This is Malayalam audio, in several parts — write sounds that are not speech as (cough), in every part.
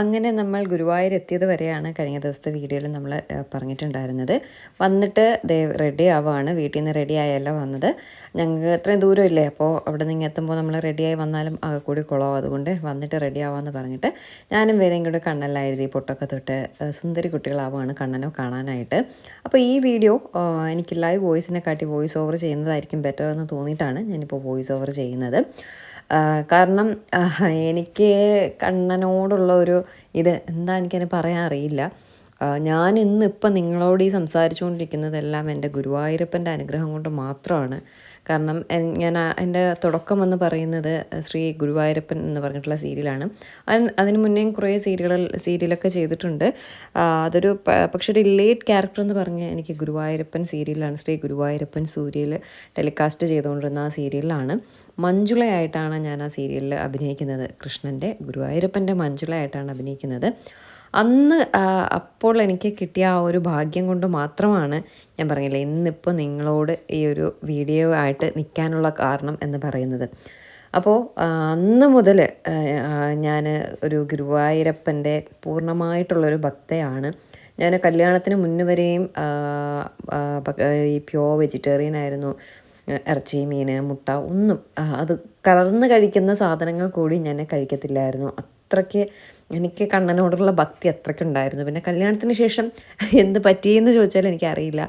അങ്ങനെ നമ്മൾ ഗുരുവായൂർ എത്തിയത് വരെയാണ് കഴിഞ്ഞ ദിവസത്തെ വീഡിയോയിൽ നമ്മൾ പറഞ്ഞിട്ടുണ്ടായിരുന്നത്. വന്നിട്ട് ദേ റെഡി ആവുകയാണ് വീട്ടിൽ നിന്ന് റെഡി ആയല്ല വന്നത്. ഞങ്ങൾക്ക് ഇത്രയും ദൂരമില്ലേ? അപ്പോൾ അവിടെ നിന്ന് എത്തുമ്പോൾ നമ്മൾ റെഡിയായി വന്നാലും ആകെ കൂടി കുളവും. അതുകൊണ്ട് വന്നിട്ട് റെഡി ആവാമെന്ന് പറഞ്ഞിട്ട് ഞാനും വേദയും കൂടെ കണ്ണെല്ലാം എഴുതി പൊട്ടൊക്കെ തൊട്ട് സുന്ദരി കുട്ടികളാവുകയാണ് കണ്ണനോ കാണാനായിട്ട്. അപ്പോൾ ഈ വീഡിയോ എനിക്ക് ലൈവ് വോയിസിനെ കാട്ടി വോയിസ് ഓവർ ചെയ്യുന്നതായിരിക്കും ബെറ്റർ എന്ന് തോന്നിയിട്ടാണ് ഞാനിപ്പോൾ വോയിസ് ഓവർ ചെയ്യുന്നത്. കാരണം എനിക്ക് കണ്ണനോടുള്ള ഒരു ഇത് എന്താ എനിക്കതിനെ പറയാൻ അറിയില്ല. ഞാൻ ഇന്നിപ്പം നിങ്ങളോട് ഈ സംസാരിച്ചുകൊണ്ടിരിക്കുന്നതെല്ലാം എന്റെ ഗുരുവായൂരപ്പന്റെ അനുഗ്രഹം കൊണ്ട് മാത്രമാണ്. കാരണം ഞാൻ എന്റെ തുടക്കം എന്ന് പറയുന്നത് ശ്രീ ഗുരുവായൂരപ്പൻ എന്ന് പറഞ്ഞിട്ടുള്ള സീരിയലാണ്. അതിന് മുന്നേയും കുറേ സീരിയൽ സീരിയലൊക്കെ ചെയ്തിട്ടുണ്ട്. അതൊരു പക്ഷേ ഒരു ലേറ്റ് ക്യാരക്ടർ എന്ന് പറഞ്ഞ് എനിക്ക് ഗുരുവായൂരപ്പൻ സീരിയലാണ് ശ്രീ ഗുരുവായൂരപ്പൻ സൂര്യയിൽ ടെലികാസ്റ്റ് ചെയ്തുകൊണ്ടിരുന്ന ആ സീരിയലിലാണ് മഞ്ജുളയായിട്ടാണ് ഞാൻ ആ സീരിയലിൽ അഭിനയിക്കുന്നത്. കൃഷ്ണന്റെ ഗുരുവായൂരപ്പന്റെ മഞ്ജുളയായിട്ടാണ് അഭിനയിക്കുന്നത്. അന്ന് അപ്പോൾ എനിക്ക് കിട്ടിയ ആ ഒരു ഭാഗ്യം കൊണ്ട് മാത്രമാണ് ഞാൻ പറഞ്ഞില്ലേ ഇന്നിപ്പോൾ നിങ്ങളോട് ഈ ഒരു വീഡിയോ ആയിട്ട് നിൽക്കാനുള്ള കാരണം എന്ന് പറയുന്നത്. അപ്പോൾ അന്ന് മുതൽ ഞാൻ ഒരു ഗുരുവായൂരപ്പന്റെ പൂർണമായിട്ടുള്ളൊരു ഭക്തയാണ്. ഞാൻ കല്യാണത്തിന് മുന്നു വരെയും ഈ പ്യോ വെജിറ്റേറിയൻ ആയിരുന്നു ഇറച്ചി മീൻ മുട്ട ഒന്നും അത് കലർന്ന് കഴിക്കുന്ന സാധനങ്ങൾ കൂടി ഞാൻ കഴിക്കത്തില്ലായിരുന്നു. അത്രയ്ക്ക് എനിക്ക് കണ്ണനോടുള്ള ഭക്തി അത്രയ്ക്കുണ്ടായിരുന്നു. പിന്നെ കല്യാണത്തിന് ശേഷം എന്ത് പറ്റിയെന്ന് ചോദിച്ചാൽ എനിക്കറിയില്ല.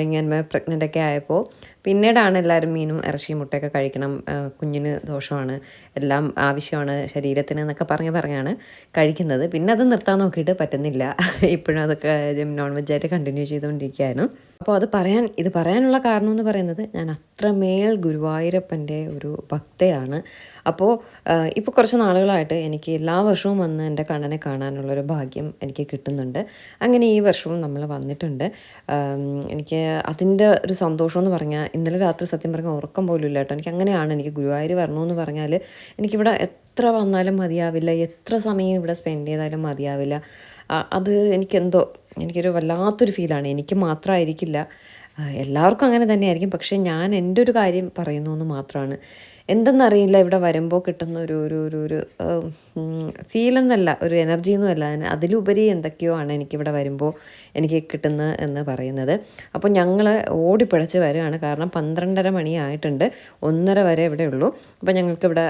ഇങ്ങനെ പ്രഗ്നന്റ് ഒക്കെ ആയപ്പോൾ പിന്നീടാണ് എല്ലാവരും മീനും ഇറച്ചിയും മുട്ടയൊക്കെ കഴിക്കണം. കുഞ്ഞിന് ദോഷമാണ്. എല്ലാം ആവശ്യമാണ് ശരീരത്തിന് എന്നൊക്കെ പറഞ്ഞ് പറഞ്ഞാണ് കഴിക്കുന്നത്. പിന്നെ അത് നിർത്താൻ നോക്കിയിട്ട് പറ്റുന്നില്ല. ഇപ്പോഴും അതൊക്കെ നോൺ വെജായിട്ട് കണ്ടിന്യൂ ചെയ്തുകൊണ്ടിരിക്കുകയായിരുന്നു അപ്പോൾ അത് പറയാൻ ഇത് പറയാനുള്ള കാരണം എന്ന് പറയുന്നത് ഞാൻ അത്രമേൽ ഗുരുവായൂരപ്പന്റെ ഒരു ഭക്തയാണ്. അപ്പോൾ ഇപ്പോൾ കുറച്ച് നാളുകളായിട്ട് എനിക്ക് എല്ലാ വർഷവും വന്ന് എന്റെ കണ്ണനെ കാണാനുള്ളൊരു ഭാഗ്യം എനിക്ക് കിട്ടുന്നുണ്ട്. അങ്ങനെ ഈ വർഷവും നമ്മൾ വന്നിട്ടുണ്ട്. എനിക്ക് അതിന്റെ ഒരു സന്തോഷം എന്ന് പറഞ്ഞാൽ ഇന്നലെ രാത്രി സത്യം പറഞ്ഞാൽ ഉറക്കം പോലും ഇല്ല കേട്ടോ. എനിക്ക് അങ്ങനെയാണ് എനിക്ക് ഗുരുവായൂർ വരണമെന്ന് പറഞ്ഞാൽ എനിക്കിവിടെ എത്ര വന്നാലും മതിയാവില്ല എത്ര സമയം ഇവിടെ സ്പെൻഡ് ചെയ്താലും മതിയാവില്ല. അത് എനിക്കെന്തോ എനിക്കൊരു വല്ലാത്തൊരു ഫീലാണ്. എനിക്ക് മാത്രമായിരിക്കില്ല എല്ലാവർക്കും അങ്ങനെ തന്നെയായിരിക്കും. പക്ഷേ ഞാൻ എന്റെ ഒരു കാര്യം പറയുന്നു എന്ന് മാത്രമാണ് എന്തെന്നറിയില്ല ഇവിടെ വരുമ്പോൾ കിട്ടുന്ന ഒരു ഒരു ഒരു ഒരു ഫീൽ എന്നല്ല ഒരു എനർജി എന്നല്ല അതിന് അതിലുപരി എന്തൊക്കെയോ ആണ് എനിക്കിവിടെ വരുമ്പോൾ എനിക്ക് കിട്ടുന്നത് എന്ന് പറയുന്നത്. അപ്പോൾ ഞങ്ങൾ ഓടിപ്പിഴച്ച് വരികയാണ്. കാരണം പന്ത്രണ്ടര മണിയായിട്ടുണ്ട് ഒന്നര വരെ ഇവിടെ ഉള്ളൂ അപ്പോൾ ഞങ്ങൾക്കിവിടെ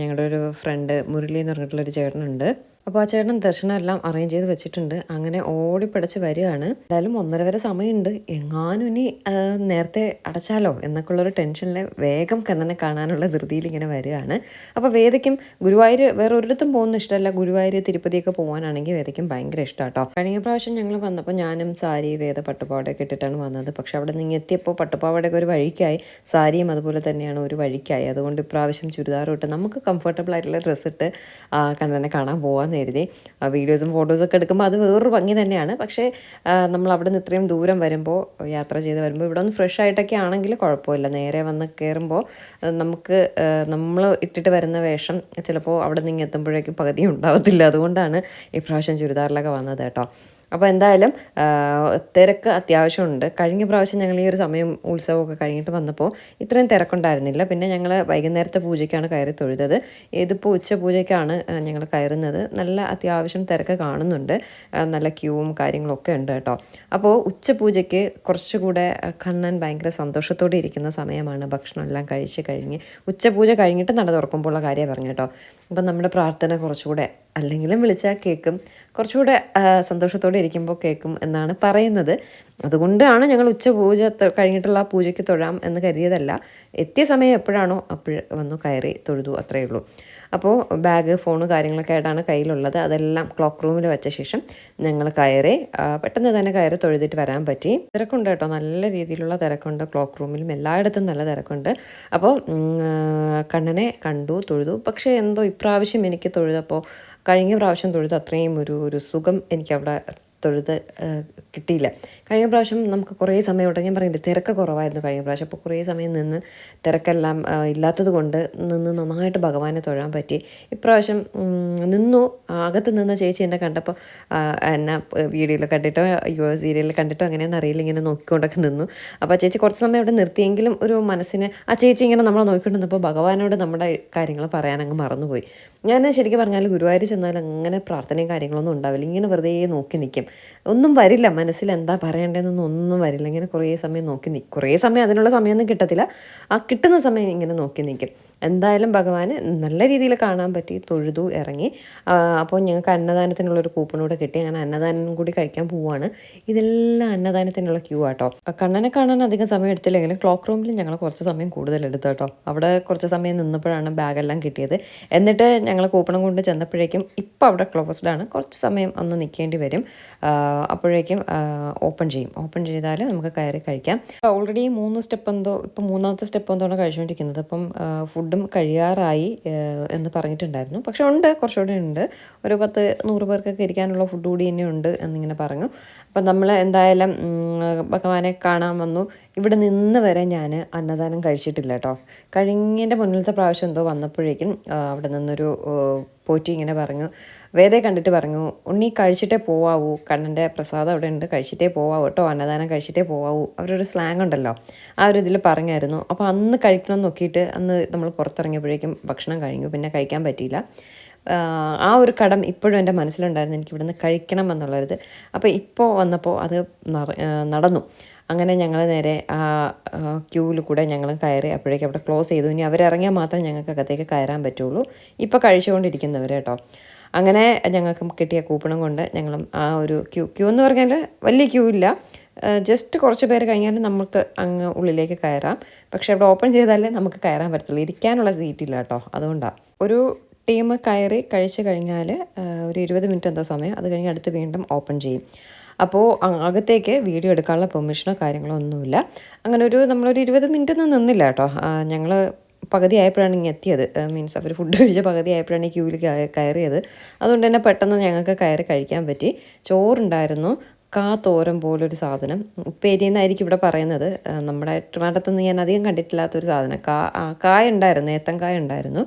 ഞങ്ങളുടെ ഒരു ഫ്രണ്ട് മുരളി എന്ന് പറഞ്ഞിട്ടുള്ളൊരു ചേട്ടനുണ്ട്. അപ്പോൾ ആ ചേട്ടൻ ദർശനം എല്ലാം അറേഞ്ച് ചെയ്ത് വെച്ചിട്ടുണ്ട്. അങ്ങനെ ഓടിപ്പിടച്ച് വരികയാണ്. എന്തായാലും ഒന്നര വരെ സമയമുണ്ട്. എങ്ങാനും ഇനി നേരത്തെ അടച്ചാലോ എന്നൊക്കെ ഉള്ളൊരു ടെൻഷനിൽ വേഗം കണ്ണനെ കാണാനുള്ള ധൃതിയിൽ ഇങ്ങനെ വരികയാണ്. അപ്പോൾ വേദയ്ക്കും ഗുരുവായൂർ വേറെ ഒരിടത്തും പോകുന്ന ഇഷ്ടമല്ല. ഗുരുവായൂർ തിരുപ്പതിയൊക്കെ പോകാനാണെങ്കിൽ വേദയ്ക്കും ഭയങ്കര ഇഷ്ടമാണ് കേട്ടോ കഴിഞ്ഞ പ്രാവശ്യം ഞങ്ങൾ വന്നപ്പോൾ ഞാനും സാരി വേദ പട്ടുപാവടയൊക്കെ ഇട്ടിട്ടാണ് വന്നത്. പക്ഷെ അവിടെ നിന്ന് എത്തിയപ്പോൾ പട്ടുപാവടയൊക്കെ ഒരു വഴിക്കായി. സാരിയും അതുപോലെ തന്നെയാണ് ഒരു വഴിക്കായി. അതുകൊണ്ട് ഇപ്രാവശ്യം ചുരിദാറും ഇട്ട് നമുക്ക് കംഫർട്ടബിൾ ആയിട്ടുള്ള ഡ്രസ്സ് ഇട്ട് കണ്ണനെ കാണാൻ പോകാമെന്ന് കരുതി. വീഡിയോസും ഫോട്ടോസും ഒക്കെ എടുക്കുമ്പോൾ അത് വേറൊരു ഭംഗി തന്നെയാണ്. പക്ഷേ നമ്മൾ അവിടെ നിന്ന് ഇത്രയും ദൂരം വരുമ്പോൾ യാത്ര ചെയ്ത് വരുമ്പോൾ ഇവിടെ ഒന്ന് ഫ്രഷ് ആയിട്ടൊക്കെ ആണെങ്കിൽ കുഴപ്പമില്ല. നേരെ വന്ന് കയറുമ്പോൾ നമുക്ക് നമ്മൾ ഇട്ടിട്ട് വരുന്ന വേഷം ചിലപ്പോൾ അവിടെ നിന്ന് എത്തുമ്പോഴേക്കും പകുതി ഉണ്ടാവത്തില്ല. അതുകൊണ്ടാണ് ഇപ്രാവശ്യം ചുരിദാറിലൊക്കെ വന്നത് കേട്ടോ. അപ്പോൾ എന്തായാലും തിരക്ക് അത്യാവശ്യമുണ്ട്. കഴിഞ്ഞ പ്രാവശ്യം ഞങ്ങൾ ഈ ഒരു സമയം ഉത്സവമൊക്കെ കഴിഞ്ഞിട്ട് വന്നപ്പോൾ ഇത്രയും തിരക്കുണ്ടായിരുന്നില്ല. പിന്നെ ഞങ്ങൾ വൈകുന്നേരത്തെ പൂജയ്ക്കാണ് കയറി തൊഴുതത്. ഇതിപ്പോൾ ഉച്ച പൂജയ്ക്കാണ് ഞങ്ങൾ കയറുന്നത്. നല്ല അത്യാവശ്യം തിരക്ക് കാണുന്നുണ്ട്. നല്ല ക്യൂവും കാര്യങ്ങളൊക്കെ ഉണ്ട് കേട്ടോ. അപ്പോൾ ഉച്ച പൂജയ്ക്ക് കുറച്ചുകൂടെ കണ്ണൻ ഭയങ്കര സന്തോഷത്തോടെ ഇരിക്കുന്ന സമയമാണ്. ഭക്ഷണം എല്ലാം കഴിച്ച് കഴിഞ്ഞ് ഉച്ചപൂജ കഴിഞ്ഞിട്ട് നട തുറക്കുമ്പോൾ ഉള്ള കാര്യമാണ് പറഞ്ഞു കേട്ടോ. അപ്പം നമ്മുടെ പ്രാർത്ഥന കുറച്ചുകൂടെ അല്ലെങ്കിലും വിളിച്ചാൽ കേൾക്കും കുറച്ചുകൂടെ സന്തോഷത്തോടെ ഇരിക്കുമ്പോൾ കേൾക്കും എന്നാണ് പറയുന്നത്. അതുകൊണ്ടാണ് ഞങ്ങൾ ഉച്ച പൂജ കഴിഞ്ഞിട്ടുള്ള പൂജയ്ക്ക് തൊഴാം എന്ന് കരുതിയതല്ല. എത്തിയ സമയം എപ്പോഴാണോ അപ്പോൾ വന്നു കയറി തൊഴുതു അത്രയേ ഉള്ളൂ. അപ്പോൾ ബാഗ് ഫോൺ കാര്യങ്ങളൊക്കെ ആയിട്ടാണ് കയ്യിലുള്ളത്. അതെല്ലാം ക്ലോക്ക് റൂമിൽ വെച്ച ശേഷം ഞങ്ങൾ കയറി പെട്ടെന്ന് തന്നെ കയറി തൊഴുതിട്ട് വരാൻ പറ്റി. തിരക്കുണ്ട് കേട്ടോ. നല്ല രീതിയിലുള്ള തിരക്കുണ്ട്. ക്ലോക്ക് റൂമിലും എല്ലായിടത്തും നല്ല തിരക്കുണ്ട്. അപ്പോൾ കണ്ണനെ കണ്ടു തൊഴുതു. പക്ഷേ എന്തോ ഇപ്രാവശ്യം എനിക്ക് തൊഴുതപ്പോൾ കഴിഞ്ഞ പ്രാവശ്യം തൊഴുത് അത്രയും ഒരു ഒരു സുഖം എനിക്കവിടെ തൊഴുത് കിട്ടിയില്ല. കഴിഞ്ഞ പ്രാവശ്യം നമുക്ക് കുറേ സമയം ഉണ്ട് ഞാൻ പറയുന്നത് തിരക്ക് കുറവായിരുന്നു കഴിഞ്ഞ പ്രാവശ്യം. അപ്പോൾ കുറേ സമയം നിന്ന് തിരക്കെല്ലാം ഇല്ലാത്തത് കൊണ്ട് നിന്ന് നന്നായിട്ട് ഭഗവാനെ തൊഴാൻ പറ്റി. ഇപ്രാവശ്യം നിന്നു. അകത്ത് നിന്ന ചേച്ചി എന്നെ കണ്ടപ്പോൾ എന്നെ വീഡിയോയിൽ കണ്ടിട്ടോ അയ്യോ സീരിയലിൽ കണ്ടിട്ടോ അങ്ങനെയൊന്നും അറിയില്ല. ഇങ്ങനെ നോക്കിക്കൊണ്ടൊക്കെ നിന്നു. അപ്പോൾ ചേച്ചി കുറച്ച് സമയം അവിടെ നിർത്തിയെങ്കിലും ഒരു മനസ്സിന് ആ ചേച്ചി ഇങ്ങനെ നമ്മളെ നോക്കിക്കൊണ്ട് നിന്നപ്പോൾ ഭഗവാനോട് നമ്മുടെ കാര്യങ്ങൾ പറയാൻ അങ്ങ് മറന്നുപോയി. ഞാൻ ശരിക്കും പറഞ്ഞാൽ ഗുരുവായൂർ ചെന്നാൽ അങ്ങനെ പ്രാർത്ഥനയും കാര്യങ്ങളൊന്നും ഉണ്ടാവില്ല. ഇങ്ങനെ വെറുതെ നോക്കി നിൽക്കും. ഒന്നും വരില്ല. മനസ്സിൽ എന്താ പറയേണ്ടതെന്നൊന്നും ഒന്നും വരില്ല. ഇങ്ങനെ കുറേ സമയം നോക്കി നിൽക്കും കുറേ സമയം അതിനുള്ള സമയമൊന്നും കിട്ടത്തില്ല. ആ കിട്ടുന്ന സമയം ഇങ്ങനെ നോക്കി നിൽക്കും എന്തായാലും ഭഗവാന് നല്ല രീതിയിൽ കാണാൻ പറ്റി. തൊഴുതു ഇറങ്ങി. അപ്പോൾ ഞങ്ങൾക്ക് അന്നദാനത്തിനുള്ളൊരു കൂപ്പണൂടെ കിട്ടി. അങ്ങനെ അന്നദാനം കൂടി കഴിക്കാൻ പോവുകയാണ് ഇതെല്ലാം അന്നദാനത്തിനുള്ള ക്യൂ ആട്ടോ. കണ്ണനെ കാണാൻ അധികം സമയം എടുത്തില്ലെങ്കിലും ക്ലോക്ക് റൂമിൽ ഞങ്ങൾ കുറച്ച് സമയം കൂടുതൽ എടുത്തു കേട്ടോ. അവിടെ കുറച്ച് സമയം നിന്നപ്പോഴാണ് ബാഗെല്ലാം കിട്ടിയത്. എന്നിട്ട് ഞങ്ങൾ കൂപ്പണം കൊണ്ട് ചെന്നപ്പോഴേക്കും ഇപ്പോൾ അവിടെ ക്ലോസ്ഡ് ആണ്. കുറച്ച് സമയം ഒന്ന് നിൽക്കേണ്ടി വരും. അപ്പോഴേക്കും ഓപ്പൺ ചെയ്യും. ഓപ്പൺ ചെയ്താൽ നമുക്ക് കയറി കഴിക്കാം. ഓൾറെഡി മൂന്ന് സ്റ്റെപ്പ് എന്തോ ഇപ്പം മൂന്നാമത്തെ സ്റ്റെപ്പ് എന്തോ ആണ് കഴിച്ചുകൊണ്ടിരിക്കുന്നത് അപ്പം ഫുഡും കഴിയാറായി എന്ന് പറഞ്ഞിട്ടുണ്ടായിരുന്നു. പക്ഷെ ഉണ്ട് കുറച്ചുകൂടി ഉണ്ട്. ഒരു പത്ത് നൂറ് പേർക്കൊക്കെ ഇരിക്കാനുള്ള ഫുഡ് കൂടി തന്നെ ഉണ്ട് എന്നിങ്ങനെ പറഞ്ഞു. അപ്പം നമ്മൾ എന്തായാലും ഭഗവാനെ കാണാൻ വന്നു. ഇവിടെ നിന്ന് വരെ ഞാൻ അന്നദാനം കഴിച്ചിട്ടില്ല കേട്ടോ. കഴിഞ്ഞതിന്റെ മുന്നിലത്തെ പ്രാവശ്യം എന്തോ വന്നപ്പോഴേക്കും അവിടെ നിന്നൊരു പോറ്റി ഇങ്ങനെ പറഞ്ഞു. വേദയെ കണ്ടിട്ട് പറഞ്ഞു ഉണ്ണി കഴിച്ചിട്ടേ പോവാവൂ. കണ്ണന്റെ പ്രസാദം അവിടെ ഉണ്ട്. കഴിച്ചിട്ടേ പോവാവൂ കേട്ടോ. അന്നദാനം കഴിച്ചിട്ടേ പോവാവൂ. അവരൊരു സ്ലാങ് ഉണ്ടല്ലോ. ആ ഒരു ഇതിൽ പറഞ്ഞായിരുന്നു. അപ്പോൾ അന്ന് കഴിക്കണം എന്ന് നോക്കിയിട്ട് അന്ന് നമ്മൾ പുറത്തിറങ്ങിയപ്പോഴേക്കും ഭക്ഷണം കഴിഞ്ഞു. പിന്നെ കഴിക്കാൻ പറ്റിയില്ല. ആ ഒരു കടം ഇപ്പോഴും എന്റെ മനസ്സിലുണ്ടായിരുന്നു. എനിക്ക് ഇവിടുന്ന് കഴിക്കണം എന്നുള്ളത് അപ്പോൾ ഇപ്പോൾ വന്നപ്പോൾ അത് നടന്നു. അങ്ങനെ ഞങ്ങൾ നേരെ ആ ക്യൂവിൽ കൂടെ ഞങ്ങൾ കയറി അപ്പോഴേക്കും അവിടെ ക്ലോസ് ചെയ്തു. ഇനി അവരിറങ്ങിയാൽ മാത്രമേ ഞങ്ങൾക്ക് അകത്തേക്ക് കയറാൻ പറ്റുള്ളൂ. ഇപ്പോൾ കഴിച്ചുകൊണ്ടിരിക്കുന്നവരെ കേട്ടോ. അങ്ങനെ ഞങ്ങൾക്ക് കിട്ടിയ കൂപ്പണും കൊണ്ട് ഞങ്ങളും ആ ഒരു ക്യൂ ക്യൂ എന്ന് പറഞ്ഞാൽ വലിയ ക്യൂ ഇല്ല. ജസ്റ്റ് കുറച്ച് പേര് കഴിഞ്ഞാൽ നമുക്ക് അങ്ങ് ഉള്ളിലേക്ക് കയറാം. പക്ഷേ അവിടെ ഓപ്പൺ ചെയ്താലേ നമുക്ക് കയറാൻ പറ്റത്തുള്ളൂ. ഇരിക്കാനുള്ള സീറ്റ് ഇല്ല കേട്ടോ. അതുകൊണ്ടാണ് ഒരു ടീം കയറി കഴിച്ചു കഴിഞ്ഞാൽ ഒരു ഇരുപത് മിനിറ്റ് എന്തോ സമയം. അത് കഴിഞ്ഞ് അടുത്ത് വീണ്ടും ഓപ്പൺ ചെയ്യും. അപ്പോൾ അകത്തേക്ക് വീഡിയോ എടുക്കാനുള്ള പെർമിഷനോ കാര്യങ്ങളോ ഒന്നുമില്ല. അങ്ങനെ ഒരു നമ്മളൊരു ഇരുപത് മിനിറ്റ് ഒന്നും നിന്നില്ല കേട്ടോ. ഞങ്ങൾ പകുതി ആയപ്പോഴാണ് ഇങ്ങനെ എത്തിയത്. മീൻസ് അവർ ഫുഡ് കഴിച്ച പകുതി ആയപ്പോഴാണ് ക്യൂവിൽ കയറിയത്. അതുകൊണ്ട് തന്നെ പെട്ടെന്ന് ഞങ്ങൾക്ക് കയറി കഴിക്കാൻ പറ്റി. ചോറുണ്ടായിരുന്നു. കാ തോരൻ പോലൊരു സാധനം. ഉപ്പേരി എന്നായിരിക്കും ഇവിടെ പറയുന്നത്. നമ്മുടെ ട്രിവാൻഡ്രത്തൊന്നും ഞാൻ അധികം കണ്ടിട്ടില്ലാത്തൊരു സാധനം. കാ കായ ഉണ്ടായിരുന്നു ഏത്തങ്കായ ഉണ്ടായിരുന്നു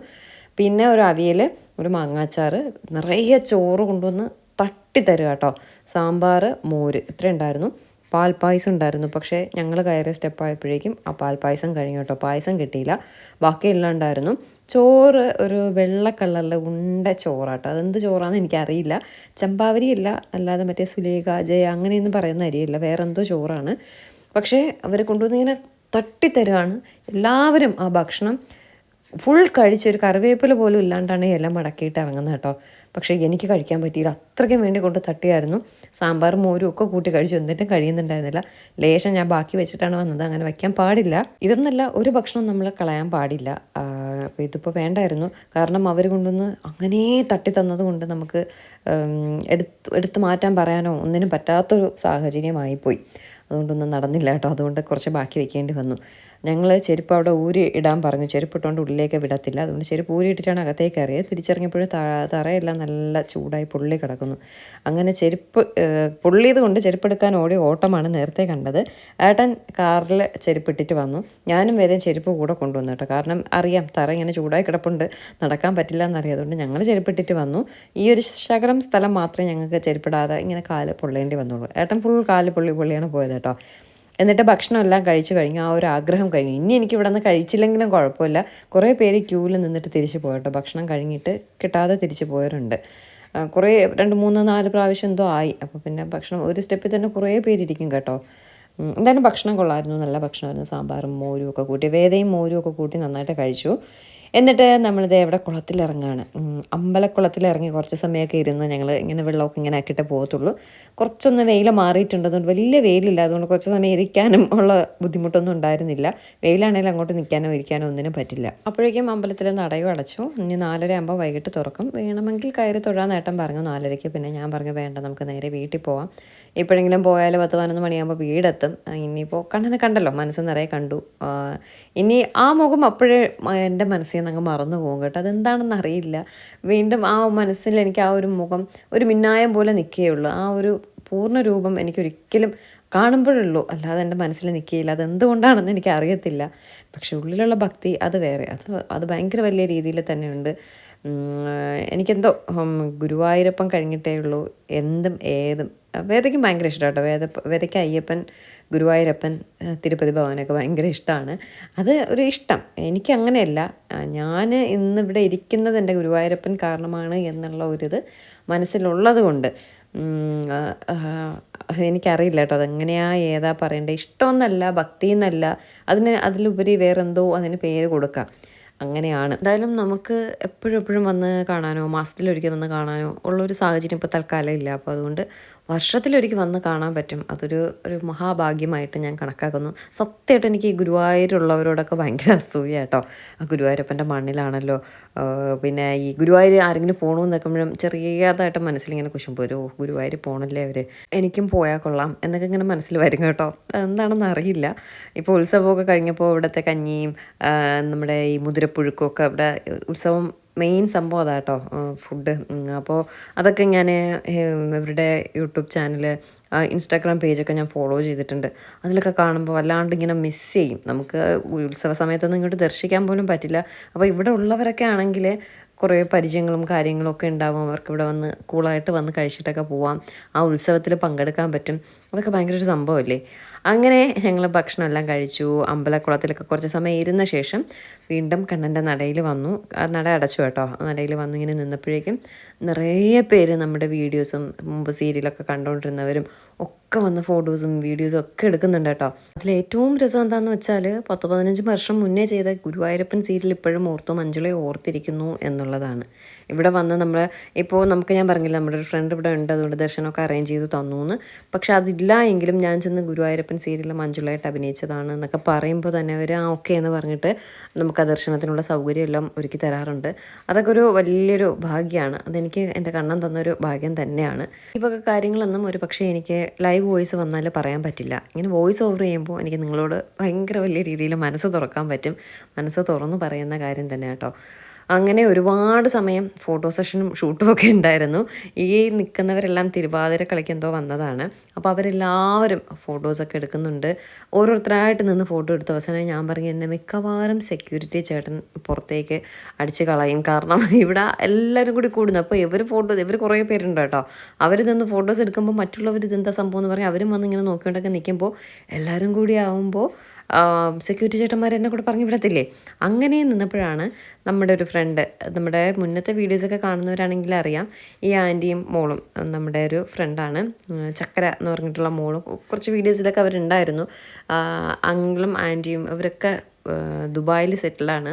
പിന്നെ ഒരു അവിയൽ ഒരു മാങ്ങാച്ചാർ നിറയെ ചോറ് കൊണ്ടുവന്ന് തട്ടിത്തരുക കേട്ടോ. സാമ്പാർ മോര് ഇത്ര ഉണ്ടായിരുന്നു. പാൽപ്പായസം ഉണ്ടായിരുന്നു പക്ഷേ ഞങ്ങൾ കയറിയ സ്റ്റെപ്പ് ആയപ്പോഴേക്കും ആ പാൽപ്പായസം കഴിഞ്ഞു കേട്ടോ. പായസം കിട്ടിയില്ല. ബാക്കിയെല്ലാം ഉണ്ടായിരുന്നു ചോറ് ഒരു വെള്ള കളറിലെ ഉണ്ട ചോറാട്ടോ. അതെന്ത് ചോറാണെന്ന് എനിക്കറിയില്ല. ചമ്പാവരി അല്ല അല്ലാതെ മറ്റേ സുലേഖ ജയ അങ്ങനെയൊന്നും പറയുന്ന അരിയല്ല. വേറെ എന്തോ ചോറാണ്. പക്ഷേ അവർ കൊണ്ടുവന്ന് ഇങ്ങനെ തട്ടിത്തരുവാണ്. എല്ലാവരും ആ ഭക്ഷണം ഫുൾ കഴിച്ച് ഒരു കറിവേപ്പില പോലും ഇല്ലാണ്ടാണ് ഇല മടക്കിയിട്ട് ഇറങ്ങുന്നത് കേട്ടോ. പക്ഷേ എനിക്ക് കഴിക്കാൻ പറ്റിയില്ല. അത്രയ്ക്കും വേണ്ടി കൊണ്ട് തട്ടിയായിരുന്നു സാമ്പാർ മോരും ഒക്കെ കൂട്ടി കഴിച്ചു. എന്നിട്ടും കഴിയുന്നുണ്ടായിരുന്നില്ല. ലേശം ഞാൻ ബാക്കി വെച്ചിട്ടാണ് വന്നത്. അങ്ങനെ വയ്ക്കാൻ പാടില്ല. ഇതൊന്നല്ല ഒരു ഭക്ഷണം നമ്മൾ കളയാൻ പാടില്ല. അപ്പോൾ ഇതിപ്പോൾ വേണ്ടായിരുന്നു. കാരണം അവർ കൊണ്ടുവന്ന് അങ്ങനെ തട്ടി തന്നത് കൊണ്ട് നമുക്ക് എടുത്ത് എടുത്തു മാറ്റാൻ പറയാനോ ഒന്നിനും പറ്റാത്തൊരു സാഹചര്യമായിപ്പോയി. അതുകൊണ്ടൊന്നും നടന്നില്ല കേട്ടോ. അതുകൊണ്ട് കുറച്ച് ബാക്കി വെക്കേണ്ടി വന്നു. ഞങ്ങൾ ചെരുപ്പ് അവിടെ ഊരി ഇടാൻ പറഞ്ഞു. ചെരുപ്പ് ഇട്ടുകൊണ്ട് ഉള്ളിലേക്ക് വിടത്തില്ല. അതുകൊണ്ട് ചെരുപ്പ് ഊരി ഇട്ടിട്ടാണ് അകത്തേക്ക് കയറിയത്. തിരിച്ചിറങ്ങിയപ്പോഴും തറയെല്ലാം നല്ല ചൂടായി പൊള്ളി കിടക്കുന്നു. അങ്ങനെ ചെരുപ്പ് പൊള്ളിയത് കൊണ്ട് ചെരുപ്പെടുക്കാൻ ഓടി ഓട്ടമാണ് നേരത്തെ കണ്ടത്. ഏട്ടൻ കാറിൽ ചെരുപ്പിട്ടിട്ട് വന്നു. ഞാനും വേദം ചെരുപ്പ് കൂടെ കൊണ്ടുവന്നു കേട്ടോ. കാരണം അറിയാം തറ ഇങ്ങനെ ചൂടായി കിടപ്പുണ്ട്. നടക്കാൻ പറ്റില്ല എന്നറിയാം. അതുകൊണ്ട് ഞങ്ങൾ ചെരുപ്പിട്ടിട്ട് വന്നു. ഈ ഒരു ശകലം സ്ഥലം മാത്രമേ ഞങ്ങൾക്ക് ചെരുപ്പിടാതെ ഇങ്ങനെ കാൽ പൊള്ളേണ്ടി വന്നുള്ളൂ. ഏട്ടൻ ഫുൾ കാൽ പൊള്ളി പൊള്ളിയാണ് പോയത് കേട്ടോ. എന്നിട്ട് ഭക്ഷണമെല്ലാം കഴിച്ചു കഴിഞ്ഞു ആ ഒരു ആഗ്രഹം കഴിഞ്ഞു. ഇനി എനിക്ക് ഇവിടെ നിന്ന് കഴിച്ചില്ലെങ്കിലും കുഴപ്പമില്ല. കുറേ പേര് ക്യൂവിൽ നിന്നിട്ട് തിരിച്ചു പോയിട്ടോ ഭക്ഷണം കഴിഞ്ഞിട്ട് കിട്ടാതെ തിരിച്ചു പോയവരുണ്ട്. കുറേ രണ്ട് മൂന്ന് നാല് പ്രാവശ്യം എന്തോ ആയി. അപ്പോൾ പിന്നെ ഭക്ഷണം ഒരു സ്റ്റെപ്പിൽ തന്നെ കുറേ പേരിരിക്കും കേട്ടോ. എന്തായാലും ഭക്ഷണം കൊള്ളായിരുന്നു. നല്ല ഭക്ഷണമായിരുന്നു. സാമ്പാറും മോരും ഒക്കെ കൂട്ടി വേദയും മോരും ഒക്കെ കൂട്ടി നന്നായിട്ട് കഴിച്ചു. എന്നിട്ട് നമ്മളിത് എവിടെ അമ്പലക്കുളത്തിലിറങ്ങി അമ്പലക്കുളത്തിൽ ഇറങ്ങി കുറച്ച് സമയമൊക്കെ ഇരുന്ന് ഞങ്ങൾ ഇങ്ങനെ വെള്ളമൊക്കെ ഇങ്ങനെ ആക്കിയിട്ടേ പോകത്തുള്ളൂ. കുറച്ചൊന്ന് വെയിൽ മാറിയിട്ടുണ്ട്. അതുകൊണ്ട് വലിയ വെയിലില്ല. അതുകൊണ്ട് കുറച്ച് സമയം ഇരിക്കാനും ഉള്ള ബുദ്ധിമുട്ടൊന്നും ഉണ്ടായിരുന്നില്ല. വെയിലാണെങ്കിലും അങ്ങോട്ട് നിൽക്കാനോ ഇരിക്കാനോ ഒന്നിനും പറ്റില്ല. അപ്പോഴേക്കും അമ്പലത്തിൽ നടയും അടച്ചു. ഇനി നാലര ആകുമ്പോൾ വൈകിട്ട് തുറക്കും. വേണമെങ്കിൽ കയറി തൊഴാൻ നേട്ടം പറഞ്ഞു. നാലരയ്ക്ക് പിന്നെ ഞാൻ പറഞ്ഞു വേണ്ട നമുക്ക് നേരെ വീട്ടിൽ പോവാം. എപ്പോഴെങ്കിലും പോയാൽ പത്ത് പതിനൊന്ന് മണിയാകുമ്പോൾ വീടെത്തും. ഇനിയിപ്പോൾ കണ്ണനെ കണ്ടല്ലോ. മനസ്സ് നിറയെ കണ്ടു. ഇനി ആ മുഖം അപ്പോഴേ എന്റെ മനസ്സിൽ നിന്ന് അങ്ങ് മറന്നു പോകും കേട്ടോ. അതെന്താണെന്ന് അറിയില്ല. വീണ്ടും ആ മനസ്സിൽ എനിക്ക് ആ ഒരു മുഖം ഒരു മിന്നായം പോലെ നിൽക്കുകയുള്ളൂ ആ ഒരു പൂർണ രൂപം എനിക്കൊരിക്കലും കാണുമ്പോഴുള്ളൂ. അല്ലാതെ എന്റെ മനസ്സിൽ നിൽക്കുകയില്ല അതെന്തുകൊണ്ടാണെന്ന് എനിക്ക് അറിയത്തില്ല. പക്ഷെ ഉള്ളിലുള്ള ഭക്തി അത് വേറെ. അത് അത് ഭയങ്കര വലിയ രീതിയിൽ തന്നെയുണ്ട്. എനിക്കെന്തോ ഗുരുവായൂരപ്പം കഴിഞ്ഞിട്ടേ ഉള്ളൂ. എന്തും ഏതും. വേദയ്ക്കും ഭയങ്കര ഇഷ്ടമാണ് കേട്ടോ വേദ വേദയ്ക്ക് അയ്യപ്പൻ ഗുരുവായൂരപ്പൻ തിരുപ്പതി ഭവനൊക്കെ ഭയങ്കര ഇഷ്ടമാണ് അത് ഒരു ഇഷ്ടം. എനിക്ക് അങ്ങനെയല്ല ഞാൻ ഇന്ന് ഇവിടെ ഇരിക്കുന്നത് എന്റെ ഗുരുവായൂരപ്പൻ കാരണമാണ് എന്നുള്ള ഒരിത് മനസ്സിലുള്ളത് കൊണ്ട്. എനിക്കറിയില്ല കേട്ടോ. അതെങ്ങനെയാ ഏതാ പറയണ്ടേ ഇഷ്ടമൊന്നല്ല ഭക്തി എന്നല്ല അതിന് അതിലുപരി വേറെന്തോ അതിന് പേര് കൊടുക്കാം. അങ്ങനെയാണ്. എന്തായാലും നമുക്ക് എപ്പോഴും എപ്പോഴും വന്ന് കാണാനോ മാസത്തിലൊരിക്കൽ വന്ന് കാണാനോ ഉള്ളൊരു സാഹചര്യം ഇപ്പോൾ തൽക്കാലം ഇല്ല. അപ്പോൾ അതുകൊണ്ട് വർഷത്തിലൊരിക്കൽ വന്ന് കാണാൻ പറ്റും. അതൊരു ഒരു മഹാഭാഗ്യമായിട്ട് ഞാൻ കണക്കാക്കുന്നു. സത്യമായിട്ട് എനിക്ക് ഈ ഗുരുവായൂരുള്ളവരോടൊക്കെ ഭയങ്കര അസൂയ കേട്ടോ. ആ ഗുരുവായൂരപ്പന്റെ മണ്ണിലാണല്ലോ. പിന്നെ ഈ ഗുരുവായൂർ ആരെങ്കിലും പോകണമെന്ന് നിൽക്കുമ്പോഴും ചെറിയതായിട്ട് മനസ്സിലിങ്ങനെ കുശുമ്പ് ഒരു ഗുരുവായൂർ പോകണല്ലേ അവർ എനിക്കും പോയാൽ കൊള്ളാം. എന്നൊക്കെ ഇങ്ങനെ മനസ്സിൽ വരും കേട്ടോ. എന്താണെന്ന് അറിയില്ല. ഇപ്പോൾ ഉത്സവമൊക്കെ കഴിഞ്ഞപ്പോൾ ഇവിടുത്തെ കഞ്ഞിയും നമ്മുടെ ഈ മുതിരപ്പുഴുക്കും ഒക്കെ ഇവിടെ ഉത്സവം മെയിൻ സംഭവം അതാ കേട്ടോ ഫുഡ്. അപ്പോൾ അതൊക്കെ ഞാൻ ഇവരുടെ യൂട്യൂബ് ചാനൽ ഇൻസ്റ്റാഗ്രാം പേജൊക്കെ ഞാൻ ഫോളോ ചെയ്തിട്ടുണ്ട്. അതിലൊക്കെ കാണുമ്പോൾ വല്ലാണ്ട് ഇങ്ങനെ മിസ് ചെയ്യും. നമുക്ക് ഉത്സവ സമയത്തൊന്നും ഇങ്ങോട്ട് ദർശിക്കാൻ പോലും പറ്റില്ല. അപ്പോൾ ഇവിടെ ഉള്ളവരൊക്കെ ആണെങ്കിൽ കുറേ പരിചയങ്ങളും കാര്യങ്ങളും ഒക്കെ ഉണ്ടാവും. അവർക്ക് ഇവിടെ വന്ന് കൂളായിട്ട് വന്ന് കഴിച്ചിട്ടൊക്കെ പോവാം. ആ ഉത്സവത്തിൽ പങ്കെടുക്കാൻ പറ്റും. അതൊക്കെ ഭയങ്കര ഒരു സംഭവമല്ലേ അങ്ങനെ ഞങ്ങൾ ഭക്ഷണം എല്ലാം കഴിച്ചു. അമ്പലക്കുളത്തിലൊക്കെ കുറച്ച് സമയം ഇരുന്ന ശേഷം വീണ്ടും കണ്ണന്റെ നടയിൽ വന്നു. നട അടച്ചു കേട്ടോ. നടയിൽ വന്നു ഇങ്ങനെ നിന്നപ്പോഴേക്കും നിറയെ പേര് നമ്മുടെ വീഡിയോസും മുമ്പ് സീരിയലൊക്കെ കണ്ടുകൊണ്ടിരുന്നവരും ഒക്കെ വന്ന് ഫോട്ടോസും വീഡിയോസും ഒക്കെ എടുക്കുന്നുണ്ട് കേട്ടോ. അതിൽ ഏറ്റവും രസം എന്താണെന്ന് വെച്ചാൽ പത്ത് പതിനഞ്ച് വർഷം മുന്നേ ചെയ്ത ഗുരുവായൂരപ്പൻ സീരിയൽ ഇപ്പോഴും ഓർത്തും മഞ്ജുളെ ഓർത്തിരിക്കുന്നു എന്നുള്ളതാണ്. ഇവിടെ വന്ന് നമ്മൾ ഇപ്പോൾ നമുക്ക് ഞാൻ പറഞ്ഞില്ല നമ്മുടെ ഒരു ഫ്രണ്ട് ഇവിടെ ഉണ്ട് അതുകൊണ്ട് ദർശനമൊക്കെ അറേഞ്ച് ചെയ്ത് തന്നു എന്ന് പക്ഷെ അതില്ല എങ്കിലും ഞാൻ ചെന്ന് ഗുരുവായൂരപ്പൻ സീരിയലിൽ മഞ്ജുളായിട്ട് അഭിനയിച്ചതാണ് എന്നൊക്കെ പറയുമ്പോൾ തന്നെ അവർ ആ ഓക്കെ എന്ന് പറഞ്ഞിട്ട് നമുക്ക് ആ ദർശനത്തിനുള്ള സൗകര്യമെല്ലാം ഒരുക്കി തരാറുണ്ട്. അതൊക്കെ ഒരു വലിയൊരു ഭാഗ്യമാണ് അതെനിക്ക് എന്റെ കണ്ണം തന്നൊരു ഭാഗ്യം തന്നെയാണ്. ഈ വക കാര്യങ്ങളൊന്നും ഒരു പക്ഷേ എനിക്ക് ലൈവ് വോയിസ് വന്നാൽ പറയാൻ പറ്റില്ല. ഇങ്ങനെ വോയിസ് ഓവർ ചെയ്യുമ്പോൾ എനിക്ക് നിങ്ങളോട് ഭയങ്കര വലിയ രീതിയിൽ മനസ്സ് തുറക്കാൻ പറ്റും. മനസ്സ് തുറന്നു പറയുന്ന കാര്യം തന്നെ കേട്ടോ അങ്ങനെ ഒരുപാട് സമയം ഫോട്ടോ സെഷനും ഷൂട്ടും ഒക്കെ ഉണ്ടായിരുന്നു. ഈ നിൽക്കുന്നവരെല്ലാം തിരുവാതിര കളിക്കെന്തോ വന്നതാണ്. അപ്പോൾ അവരെല്ലാവരും ഫോട്ടോസൊക്കെ എടുക്കുന്നുണ്ട്. ഓരോരുത്തരായിട്ട് നിന്ന് ഫോട്ടോ എടുത്ത അവസാനം ഞാൻ പറഞ്ഞു എന്നെ മിക്കവാറും സെക്യൂരിറ്റി ചേട്ടൻ പുറത്തേക്ക് അടിച്ച് കളയും. കാരണം ഇവിടെ എല്ലാവരും കൂടി കൂടുന്നു. അപ്പോൾ ഇവർ ഫോട്ടോ ഇവർ കുറേ പേരുണ്ട് കേട്ടോ. അവർ നിന്ന് ഫോട്ടോസ് എടുക്കുമ്പോൾ മറ്റുള്ളവർ ഇതെന്താ സംഭവം എന്ന് പറഞ്ഞാൽ അവരും വന്ന് ഇങ്ങനെ നോക്കിക്കൊണ്ടൊക്കെ നിൽക്കുമ്പോൾ എല്ലാവരും കൂടി ആവുമ്പോൾ സെക്യൂരിറ്റി ചേട്ടന്മാർ എന്നെ കൂടെ പറഞ്ഞു വിടത്തില്ലേ? അങ്ങനെ നിന്നപ്പോഴാണ് നമ്മുടെ ഒരു ഫ്രണ്ട് നമ്മുടെ മുന്നത്തെ വീഡിയോസൊക്കെ കാണുന്നവരാണെങ്കിൽ അറിയാം ഈ ആന്റിയും മോളും നമ്മുടെ ഒരു ഫ്രണ്ടാണ് ചക്കര എന്ന് പറഞ്ഞിട്ടുള്ള മോളും. കുറച്ച് വീഡിയോസിലൊക്കെ അവരുണ്ടായിരുന്നു. അങ്കിളും ആന്റിയും അവരൊക്കെ ദുബായിൽ സെറ്റിലാണ്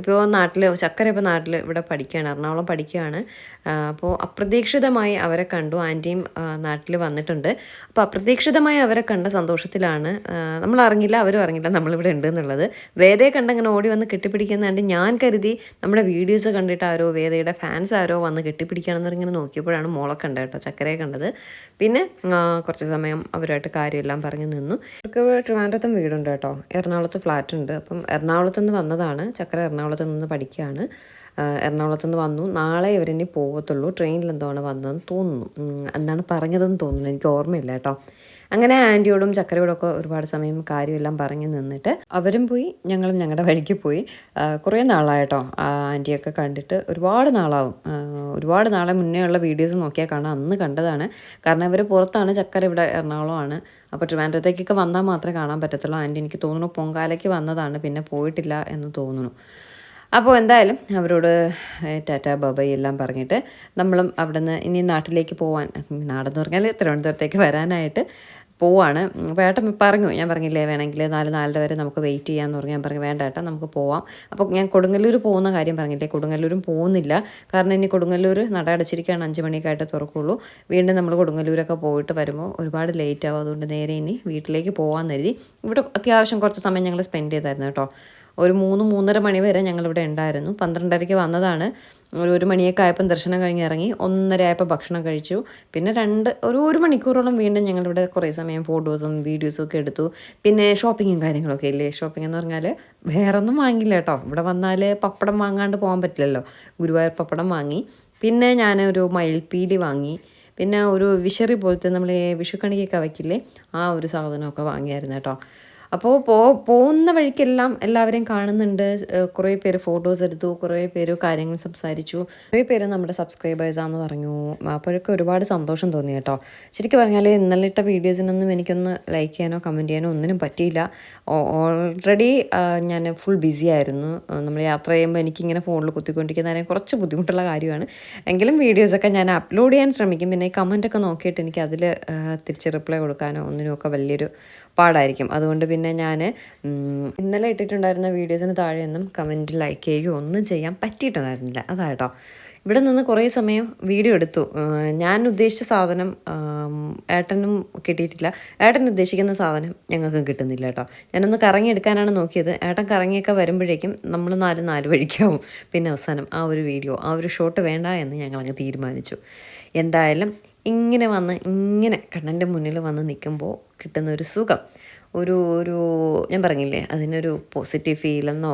ഇപ്പോൾ നാട്ടിൽ ചക്കര ഇപ്പോൾ നാട്ടിൽ ഇവിടെ പഠിക്കുകയാണ് എറണാകുളം പഠിക്കുകയാണ്. അപ്പോൾ അപ്രതീക്ഷിതമായി അവരെ കണ്ടു. ആന്റിയും നാട്ടിൽ വന്നിട്ടുണ്ട്. അപ്പോൾ അപ്രതീക്ഷിതമായി അവരെ കണ്ട സന്തോഷത്തിലാണ് നമ്മൾ അറിഞ്ഞില്ല അവരും അറിഞ്ഞില്ല നമ്മളിവിടെ ഉണ്ട് എന്നുള്ളത്. വേദയെ കണ്ടങ്ങനെ ഓടി വന്ന് കെട്ടിപ്പിടിക്കുന്ന കണ്ട് ഞാൻ കരുതി നമ്മുടെ വീഡിയോസ് കണ്ടിട്ട് ആരോ വേദയുടെ ഫാൻസ് ആരോ വന്ന് കെട്ടിപ്പിടിക്കുകയാണെന്ന് ഇങ്ങനെ നോക്കിയപ്പോഴാണ് മോളെ കണ്ടത് കേട്ടോ ചക്കരയെ കണ്ടത്. പിന്നെ കുറച്ച് സമയം അവരുമായിട്ട് കാര്യമെല്ലാം പറഞ്ഞ് നിന്നു. അവർക്ക് ട്രിവാൻഡ്രത്തും വീടുണ്ട് കേട്ടോ. എറണാകുളത്ത് ഫ്ലാറ്റ് ഉണ്ട് അപ്പം എറണാകുളത്ത് നിന്ന് വന്നതാണ്. ചക്കര എറണാകുളത്ത് നിന്ന് പഠിക്കുകയാണ്. എറണാകുളത്ത് നിന്ന് വന്നു. നാളെ ഇവരെന്നെ പോകത്തുള്ളൂ ട്രെയിനിൽ എന്താണ് വന്നതെന്ന് തോന്നുന്നു. എന്നാണ് പറഞ്ഞതെന്ന് തോന്നുന്നു എനിക്ക് ഓർമ്മയില്ല കേട്ടോ. അങ്ങനെ ആന്റിയോടും ചക്കരയോടും ഒക്കെ ഒരുപാട് സമയം കാര്യമെല്ലാം പറഞ്ഞ് നിന്നിട്ട് അവരും പോയി ഞങ്ങളും ഞങ്ങളുടെ വഴിക്ക് പോയി. കുറേ നാളായിട്ടോ ആന്റിയൊക്കെ കണ്ടിട്ട് ഒരുപാട് നാളാവും. ഒരുപാട് നാളെ മുന്നേ ഉള്ള വീഡിയോസ് നോക്കിയാൽ കാണാം. അന്ന് കണ്ടതാണ്. കാരണം ഇവർ പുറത്താണ്. ചക്കര ഇവിടെ എറണാകുളമാണ് അപ്പോൾ ട്രിവാൻഡ്രത്തേക്കൊക്കെ വന്നാൽ മാത്രമേ കാണാൻ പറ്റത്തുള്ളൂ. ആന്റി എനിക്ക് തോന്നുന്നു പൊങ്കാലയ്ക്ക് വന്നതാണ്. പിന്നെ പോയിട്ടില്ല എന്ന് തോന്നുന്നു. അപ്പോൾ എന്തായാലും അവരോട് ടാറ്റ ബബൈ എല്ലാം പറഞ്ഞിട്ട് നമ്മളും അവിടുന്ന് ഇനി നാട്ടിലേക്ക് പോവാൻ നാടെന്ന് പറഞ്ഞാൽ തിരുവനന്തപുരത്തേക്ക് വരാനായിട്ട് പോവാണ്. ഏട്ടൻ പറഞ്ഞു ഞാൻ പറഞ്ഞില്ലേ വേണമെങ്കിൽ നാല് നാലര വരെ നമുക്ക് വെയിറ്റ് ചെയ്യാമെന്ന് പറഞ്ഞു ഞാൻ പറഞ്ഞു വേണ്ട ഏട്ടാ നമുക്ക് പോവാം. അപ്പോൾ ഞാൻ കൊടുങ്ങല്ലൂർ പോകുന്ന കാര്യം പറഞ്ഞില്ലേ കൊടുങ്ങല്ലൂരും പോകുന്നില്ല. കാരണം ഇനി കൊടുങ്ങല്ലൂർ നട അടച്ചിരിക്കുകയാണ് അഞ്ച് മണിയൊക്കെ ആയിട്ട് തുറക്കുള്ളൂ. വീണ്ടും നമ്മൾ കൊടുങ്ങല്ലൂരൊക്കെ പോയിട്ട് വരുമ്പോൾ ഒരുപാട് ലേറ്റ് ആവും അതുകൊണ്ട് നേരെ ഇനി വീട്ടിലേക്ക് പോകാമെന്ന് കരുതി. ഇവിടെ അത്യാവശ്യം കുറച്ച് സമയം ഞങ്ങൾ സ്പെൻഡ് ചെയ്തായിരുന്നു കേട്ടോ. ഒരു മൂന്ന് മൂന്നര മണി വരെ ഞങ്ങളിവിടെ ഉണ്ടായിരുന്നു. പന്ത്രണ്ടരയ്ക്ക് വന്നതാണ്. ഒരു ഒരു മണിയൊക്കെ ആയപ്പം ദർശനം കഴിഞ്ഞ് ഇറങ്ങി ഒന്നര ആയപ്പോൾ ഭക്ഷണം കഴിച്ചു. പിന്നെ രണ്ട് ഒരു ഒരു മണിക്കൂറോളം വീണ്ടും ഞങ്ങളിവിടെ കുറേ സമയം ഫോട്ടോസും വീഡിയോസും ഒക്കെ എടുത്തു. പിന്നെ ഷോപ്പിങ്ങും കാര്യങ്ങളൊക്കെ ഇല്ലേ? ഷോപ്പിംഗ് എന്ന് പറഞ്ഞാൽ വേറെ ഒന്നും വാങ്ങില്ല കേട്ടോ. ഇവിടെ വന്നാൽ പപ്പടം വാങ്ങാണ്ട് പോകാൻ പറ്റില്ലല്ലോ. ഗുരുവായൂർ പപ്പടം വാങ്ങി. പിന്നെ ഞാനൊരു മയിൽപ്പീലി വാങ്ങി. പിന്നെ ഒരു വിഷറി പോലത്തെ നമ്മൾ വിഷുക്കണിക്കൊക്കെ വയ്ക്കില്ലേ ആ ഒരു സാധനമൊക്കെ വാങ്ങിയായിരുന്നു കേട്ടോ. അപ്പോൾ പോ പോകുന്ന വഴിക്കെല്ലാം എല്ലാവരെയും കാണുന്നുണ്ട്. കുറേ പേര് ഫോട്ടോസ് എടുത്തു കുറേ പേര് കാര്യങ്ങൾ സംസാരിച്ചു. കുറേ പേര് നമ്മുടെ സബ്സ്ക്രൈബേഴ്സാന്ന് പറഞ്ഞു. അപ്പോഴൊക്കെ ഒരുപാട് സന്തോഷം തോന്നി കേട്ടോ. ശരിക്കും പറഞ്ഞാൽ ഇന്നലെ ഇട്ട വീഡിയോസിനൊന്നും എനിക്കൊന്ന് ലൈക്ക് ചെയ്യാനോ കമന്റ് ചെയ്യാനോ ഒന്നിനും പറ്റിയില്ല. ഓൾറെഡി ഞാൻ ഫുൾ ബിസി ആയിരുന്നു. നമ്മൾ യാത്ര ചെയ്യുമ്പോൾ എനിക്കിങ്ങനെ ഫോണിൽ കുത്തിക്കൊണ്ടിരിക്കുന്നതിനെ കുറച്ച് ബുദ്ധിമുട്ടുള്ള കാര്യമാണ്. എങ്കിലും വീഡിയോസൊക്കെ ഞാൻ അപ്ലോഡ് ചെയ്യാൻ ശ്രമിക്കും. പിന്നെ ഈ കമന്റൊക്കെ നോക്കിയിട്ട് എനിക്ക് അതിൽ തിരിച്ച് റിപ്ലൈ കൊടുക്കാനോ ഒന്നിനുമൊക്കെ വലിയൊരു പാടായിരിക്കും. അതുകൊണ്ട് പിന്നെ ഞാൻ ഇന്നലെ ഇട്ടിട്ടുണ്ടായിരുന്ന വീഡിയോസിന് താഴെയൊന്നും കമന്റ് ലൈക്ക് ചെയ്യുകയോ ഒന്നും ചെയ്യാൻ പറ്റിയിട്ടുണ്ടായിരുന്നില്ല. അതാട്ടോ ഇവിടെ നിന്ന് കുറേ സമയം വീഡിയോ എടുത്തു. ഞാൻ ഉദ്ദേശിച്ച സാധനം ഏട്ടനും കിട്ടിയിട്ടില്ല. ഏട്ടൻ ഉദ്ദേശിക്കുന്ന സാധനം ഞങ്ങൾക്ക് കിട്ടുന്നില്ല കേട്ടോ ഞാനൊന്ന് കറങ്ങി എടുക്കാനാണ് നോക്കിയത്. ഏട്ടൻ കറങ്ങിയൊക്കെ വരുമ്പോഴേക്കും നമ്മൾ നാല് നാല് വഴിക്കാവും. പിന്നെ അവസാനം ആ ഒരു വീഡിയോ ആ ഒരു ഷോട്ട് വേണ്ട എന്ന് ഞങ്ങളങ്ങ് തീരുമാനിച്ചു. എന്തായാലും ഇങ്ങനെ വന്ന് ഇങ്ങനെ കണ്ണന്റെ മുന്നിൽ വന്ന് നിൽക്കുമ്പോൾ കിട്ടുന്ന ഒരു സുഖം. ഒരു ഒരു ഞാൻ പറഞ്ഞില്ലേ അതിനൊരു പോസിറ്റീവ് ഫീലെന്നോ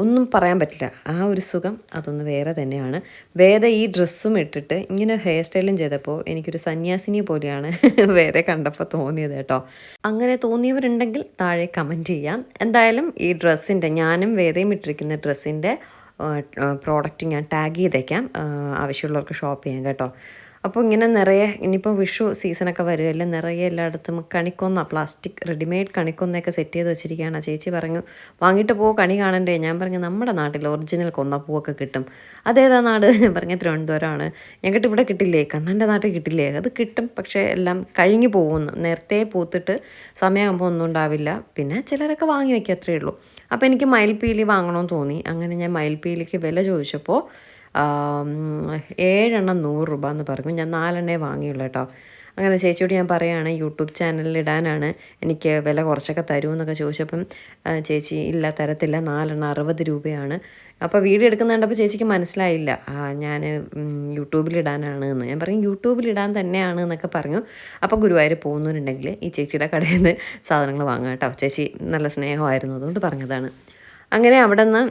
ഒന്നും പറയാൻ പറ്റില്ല. ആ ഒരു സുഖം അതൊന്ന് വേറെ തന്നെയാണ്. വേദ ഈ ഡ്രസ്സും ഇട്ടിട്ട് ഇങ്ങനെ ഹെയർ സ്റ്റൈലും ചെയ്തപ്പോൾ എനിക്കൊരു സന്യാസിനി പോലെയാണ് (laughs) വേറെ കണ്ടപ്പോൾ തോന്നിയത് കേട്ടോ. അങ്ങനെ തോന്നിയവരുണ്ടെങ്കിൽ താഴെ കമന്റ് ചെയ്യാം. എന്തായാലും ഈ ഡ്രസ്സിന്റെ ഞാനും വേദയും ഇട്ടിരിക്കുന്ന ഡ്രസ്സിന്റെ പ്രോഡക്റ്റ് ഞാൻ ടാഗ് ചെയ്തേക്കാം. ആവശ്യമുള്ളവർക്ക് ഷോപ്പ് ചെയ്യാം കേട്ടോ. അപ്പോൾ ഇങ്ങനെ നിറയെ ഇനിയിപ്പോൾ വിഷു സീസണൊക്കെ വരുമല്ലേ നിറയെ എല്ലായിടത്തും കണിക്കൊന്ന പ്ലാസ്റ്റിക് റെഡിമെയ്ഡ് കണിക്കൊന്നയൊക്കെ സെറ്റ് ചെയ്ത് വെച്ചിരിക്കുകയാണ്. ചേച്ചി പറഞ്ഞു വാങ്ങിയിട്ട് പോ കണി കാണണ്ടേ? ഞാൻ പറഞ്ഞു നമ്മുടെ നാട്ടിൽ ഒറിജിനൽ കൊന്നപ്പൂവൊക്കെ കിട്ടും. അതേതാ നാട്? ഞാൻ പറഞ്ഞ തിരുവനന്തപുരമാണ്. ഞങ്ങൾക്ക് ഇവിടെ കിട്ടില്ലേ? കണ്ണന്റെ നാട്ടിൽ കിട്ടില്ലേ? അത് കിട്ടും പക്ഷേ എല്ലാം കഴിഞ്ഞു പോകുന്നു. നേരത്തെ പൂത്തിട്ട് സമയമാകുമ്പോൾ ഒന്നും ഉണ്ടാവില്ല. പിന്നെ ചിലരൊക്കെ വാങ്ങി വയ്ക്കുക അത്രയേ ഉള്ളൂ. അപ്പോൾ എനിക്ക് മയിൽപ്പീലി വാങ്ങണമെന്ന് തോന്നി. അങ്ങനെ ഞാൻ മയിൽപ്പീലിക്ക് വില ചോദിച്ചപ്പോൾ ഏഴെണ്ണം നൂറ് രൂപ എന്ന് പറഞ്ഞു. ഞാൻ നാലെണ്ണേ വാങ്ങിയുള്ളൂ കേട്ടോ. അങ്ങനെ ചേച്ചിയോട് ഞാൻ പറയുകയാണ് യൂട്യൂബ് ചാനലിൽ ഇടാനാണ് എനിക്ക് വില കുറച്ചൊക്കെ തരുമെന്നൊക്കെ ചോദിച്ചപ്പം ചേച്ചി ഇല്ല തരത്തില്ല. നാലെണ്ണം അറുപത് രൂപയാണ്. അപ്പോൾ വീഡിയോ എടുക്കുന്ന കണ്ടപ്പോൾ ചേച്ചിക്ക് മനസ്സിലായില്ല. ഞാൻ യൂട്യൂബിൽ ഇടാനാണ് എന്ന്. ഞാൻ പറഞ്ഞു യൂട്യൂബിൽ ഇടാൻ തന്നെയാണ് എന്നൊക്കെ പറഞ്ഞു. അപ്പോൾ ഗുരുവായൂർ പോകുന്നവരുണ്ടെങ്കിൽ ഈ ചേച്ചിയുടെ കടയിൽ നിന്ന് സാധനങ്ങൾ വാങ്ങാം കേട്ടോ. ചേച്ചി നല്ല സ്നേഹമായിരുന്നു അതുകൊണ്ട് പറഞ്ഞതാണ്. അങ്ങനെ അവിടെ നിന്ന്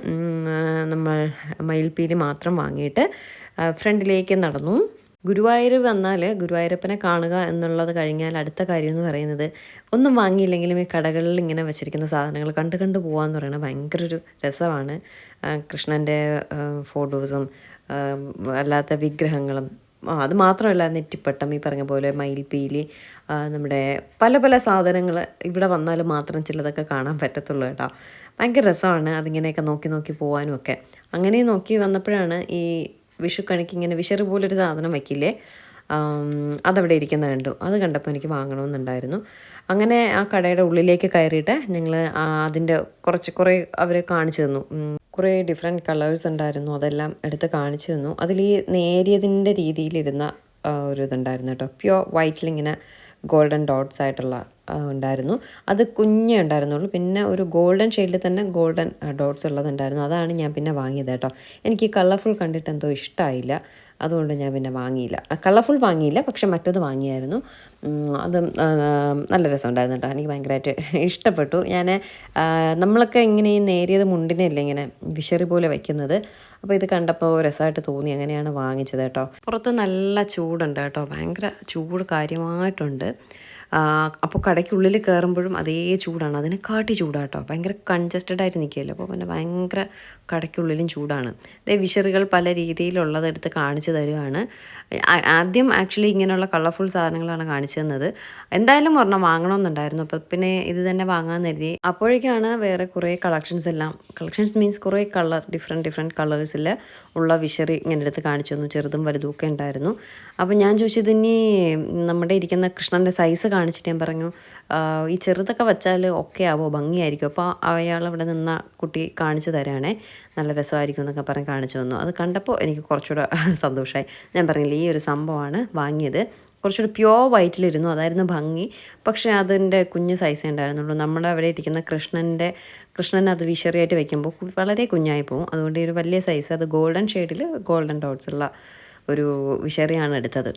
നമ്മൾ മയിൽപ്പീലി മാത്രം വാങ്ങിയിട്ട് ഫ്രണ്ടിലേക്ക് നടന്നു. ഗുരുവായൂർ വന്നാൽ ഗുരുവായൂരപ്പനെ കാണുക എന്നുള്ളത് കഴിഞ്ഞാൽ അടുത്ത കാര്യം എന്ന് പറയുന്നത് ഒന്നും വാങ്ങിയില്ലെങ്കിലും ഈ കടകളിൽ ഇങ്ങനെ വെച്ചിരിക്കുന്ന സാധനങ്ങൾ കണ്ട് കണ്ട് പോകാമെന്ന് പറയുന്നത് ഭയങ്കര ഒരു രസമാണ് കൃഷ്ണന്റെ ഫോട്ടോസും അല്ലാത്ത വിഗ്രഹങ്ങളും അത് മാത്രമല്ല നെറ്റിപ്പട്ടം ഈ പറഞ്ഞ പോലെ മയിൽപ്പീലി നമ്മുടെ പല പല സാധനങ്ങൾ ഇവിടെ വന്നാൽ മാത്രം ചിലതൊക്കെ കാണാൻ പറ്റത്തുള്ളൂ കേട്ടോ. ഭയങ്കര രസമാണ് അതിങ്ങനെയൊക്കെ നോക്കി നോക്കി പോകാനും ഒക്കെ അങ്ങനെ നോക്കി വന്നപ്പോഴാണ് ഈ വിഷുക്കണിക്ക് ഇങ്ങനെ വിഷറ് പോലൊരു സാധനം വയ്ക്കില്ലേ അതവിടെ ഇരിക്കുന്ന കണ്ടു. അത് കണ്ടപ്പോൾ എനിക്ക് വാങ്ങണമെന്നുണ്ടായിരുന്നു. അങ്ങനെ ആ കടയുടെ ഉള്ളിലേക്ക് കയറിയിട്ട് ഞങ്ങൾ അതിന്റെ കുറച്ച് കുറേ അവർ കാണിച്ചു തന്നു. കുറേ ഡിഫറെന്റ് കളേഴ്സ് ഉണ്ടായിരുന്നു. അതെല്ലാം എടുത്ത് കാണിച്ചു തന്നു. അതിൽ ഈ നേരിയതിന്റെ രീതിയിലിരുന്ന ഒരു ഇതുണ്ടായിരുന്നു കേട്ടോ. പ്യുവർ വൈറ്റിൽ ഇങ്ങനെ ഗോൾഡൻ ഡോട്ട്സ് ആയിട്ടുള്ള ഉണ്ടായിരുന്നു. അത് കുഞ്ഞേ ഉണ്ടായിരുന്നുള്ളൂ. പിന്നെ ഒരു ഗോൾഡൻ ഷെയ്ഡിൽ തന്നെ ഗോൾഡൻ ഡോട്ട്സ് ഉള്ളതുണ്ടായിരുന്നു. അതാണ് ഞാൻ പിന്നെ വാങ്ങിയത് കേട്ടോ. എനിക്ക് കളർഫുൾ കണ്ടിട്ട് എന്തോ ഇഷ്ടമായില്ല അതുകൊണ്ട് ഞാൻ പിന്നെ വാങ്ങിയില്ല. കളർഫുൾ വാങ്ങിയില്ല പക്ഷെ മറ്റത് വാങ്ങിയായിരുന്നു. അത് നല്ല രസമുണ്ടായിരുന്നു കേട്ടോ. എനിക്ക് ഭയങ്കരമായിട്ട് ഇഷ്ടപ്പെട്ടു. ഞാൻ നമ്മളൊക്കെ ഇങ്ങനെ ഈ നേരിയത് മുണ്ടിനല്ലേ ഇങ്ങനെ വിശറി പോലെ വയ്ക്കുന്നത് അപ്പോൾ ഇത് കണ്ടപ്പോൾ രസമായിട്ട് തോന്നി. അങ്ങനെയാണ് വാങ്ങിച്ചത് കേട്ടോ. പുറത്ത് നല്ല ചൂടുണ്ട് കേട്ടോ. ഭയങ്കര ചൂട് കാര്യമായിട്ടുണ്ട്. അപ്പോൾ കടയ്ക്കുള്ളിൽ കയറുമ്പോഴും അതേ ചൂടാണ്. അതിനെക്കാട്ടി ചൂടാട്ടോ. ഭയങ്കര കൺജസ്റ്റഡ് ആയിട്ട് നിൽക്കുകയല്ലോ അപ്പോൾ പിന്നെ ഭയങ്കര കടയ്ക്കുള്ളിലും ചൂടാണ്. ദേ വിഷറുകൾ പല രീതിയിലുള്ളതെടുത്ത് കാണിച്ചു തരുവാണ്. ആദ്യം ആക്ച്വലി ഇങ്ങനെയുള്ള കളർഫുൾ സാധനങ്ങളാണ് കാണിച്ചു തന്നത്. എന്തായാലും ഒരെണ്ണം വാങ്ങണമെന്നുണ്ടായിരുന്നു. അപ്പോൾ പിന്നെ ഇത് തന്നെ വാങ്ങാമെന്ന് കരുതി. അപ്പോഴേക്കാണ് വേറെ കുറേ കളക്ഷൻസ് എല്ലാം. കളക്ഷൻസ് മീൻസ് കുറേ കളർ ഡിഫറെന്റ് ഡിഫറെന്റ് കളേഴ്സിൽ ഉള്ള വിഷറി ഇങ്ങനെ എടുത്ത് കാണിച്ചു തന്നു. ചെറുതും വലുതും ഒക്കെ ഉണ്ടായിരുന്നു. അപ്പോൾ ഞാൻ ചോദിച്ചത് ഇനി നമ്മുടെ ഇരിക്കുന്ന കൃഷ്ണന്റെ സൈസ് കാണിച്ചിട്ട് ഞാൻ പറഞ്ഞു ഈ ചെറുതൊക്കെ വെച്ചാൽ ഒക്കെ ആവോ? ഭംഗിയായിരിക്കും. അപ്പോൾ അയാൾ അവിടെ നിന്ന കുട്ടി കാണിച്ചു തരാണേ. നല്ല രസമായിരിക്കും എന്നൊക്കെ പറഞ്ഞ് കാണിച്ചു തന്നു. അത് കണ്ടപ്പോൾ എനിക്ക് കുറച്ചുകൂടെ (laughs) സന്തോഷമായി ഞാൻ പറഞ്ഞില്ല ഈ ഒരു സംഭവമാണ് വാങ്ങിയത്. കുറച്ചുകൂടി പ്യോർ വൈറ്റിലിരുന്നു അതായിരുന്നു ഭംഗി. പക്ഷേ അതിന്റെ കുഞ്ഞ് സൈസേ ഉണ്ടായിരുന്നുള്ളൂ. നമ്മുടെ അവിടെ ഇരിക്കുന്ന കൃഷ്ണന്റെ കൃഷ്ണൻ അത് വിഷറിയായിട്ട് വെക്കുമ്പോൾ കു- വളരെ കുഞ്ഞായി പോകും അതുകൊണ്ട് ഈ ഒരു വലിയ സൈസ് അത് ഗോൾഡൻ ഷെയ്ഡിൽ ഗോൾഡൻ ഡോട്ട്സ് ഉള്ള ഒരു വിഷറിയാണ് എടുത്തത്.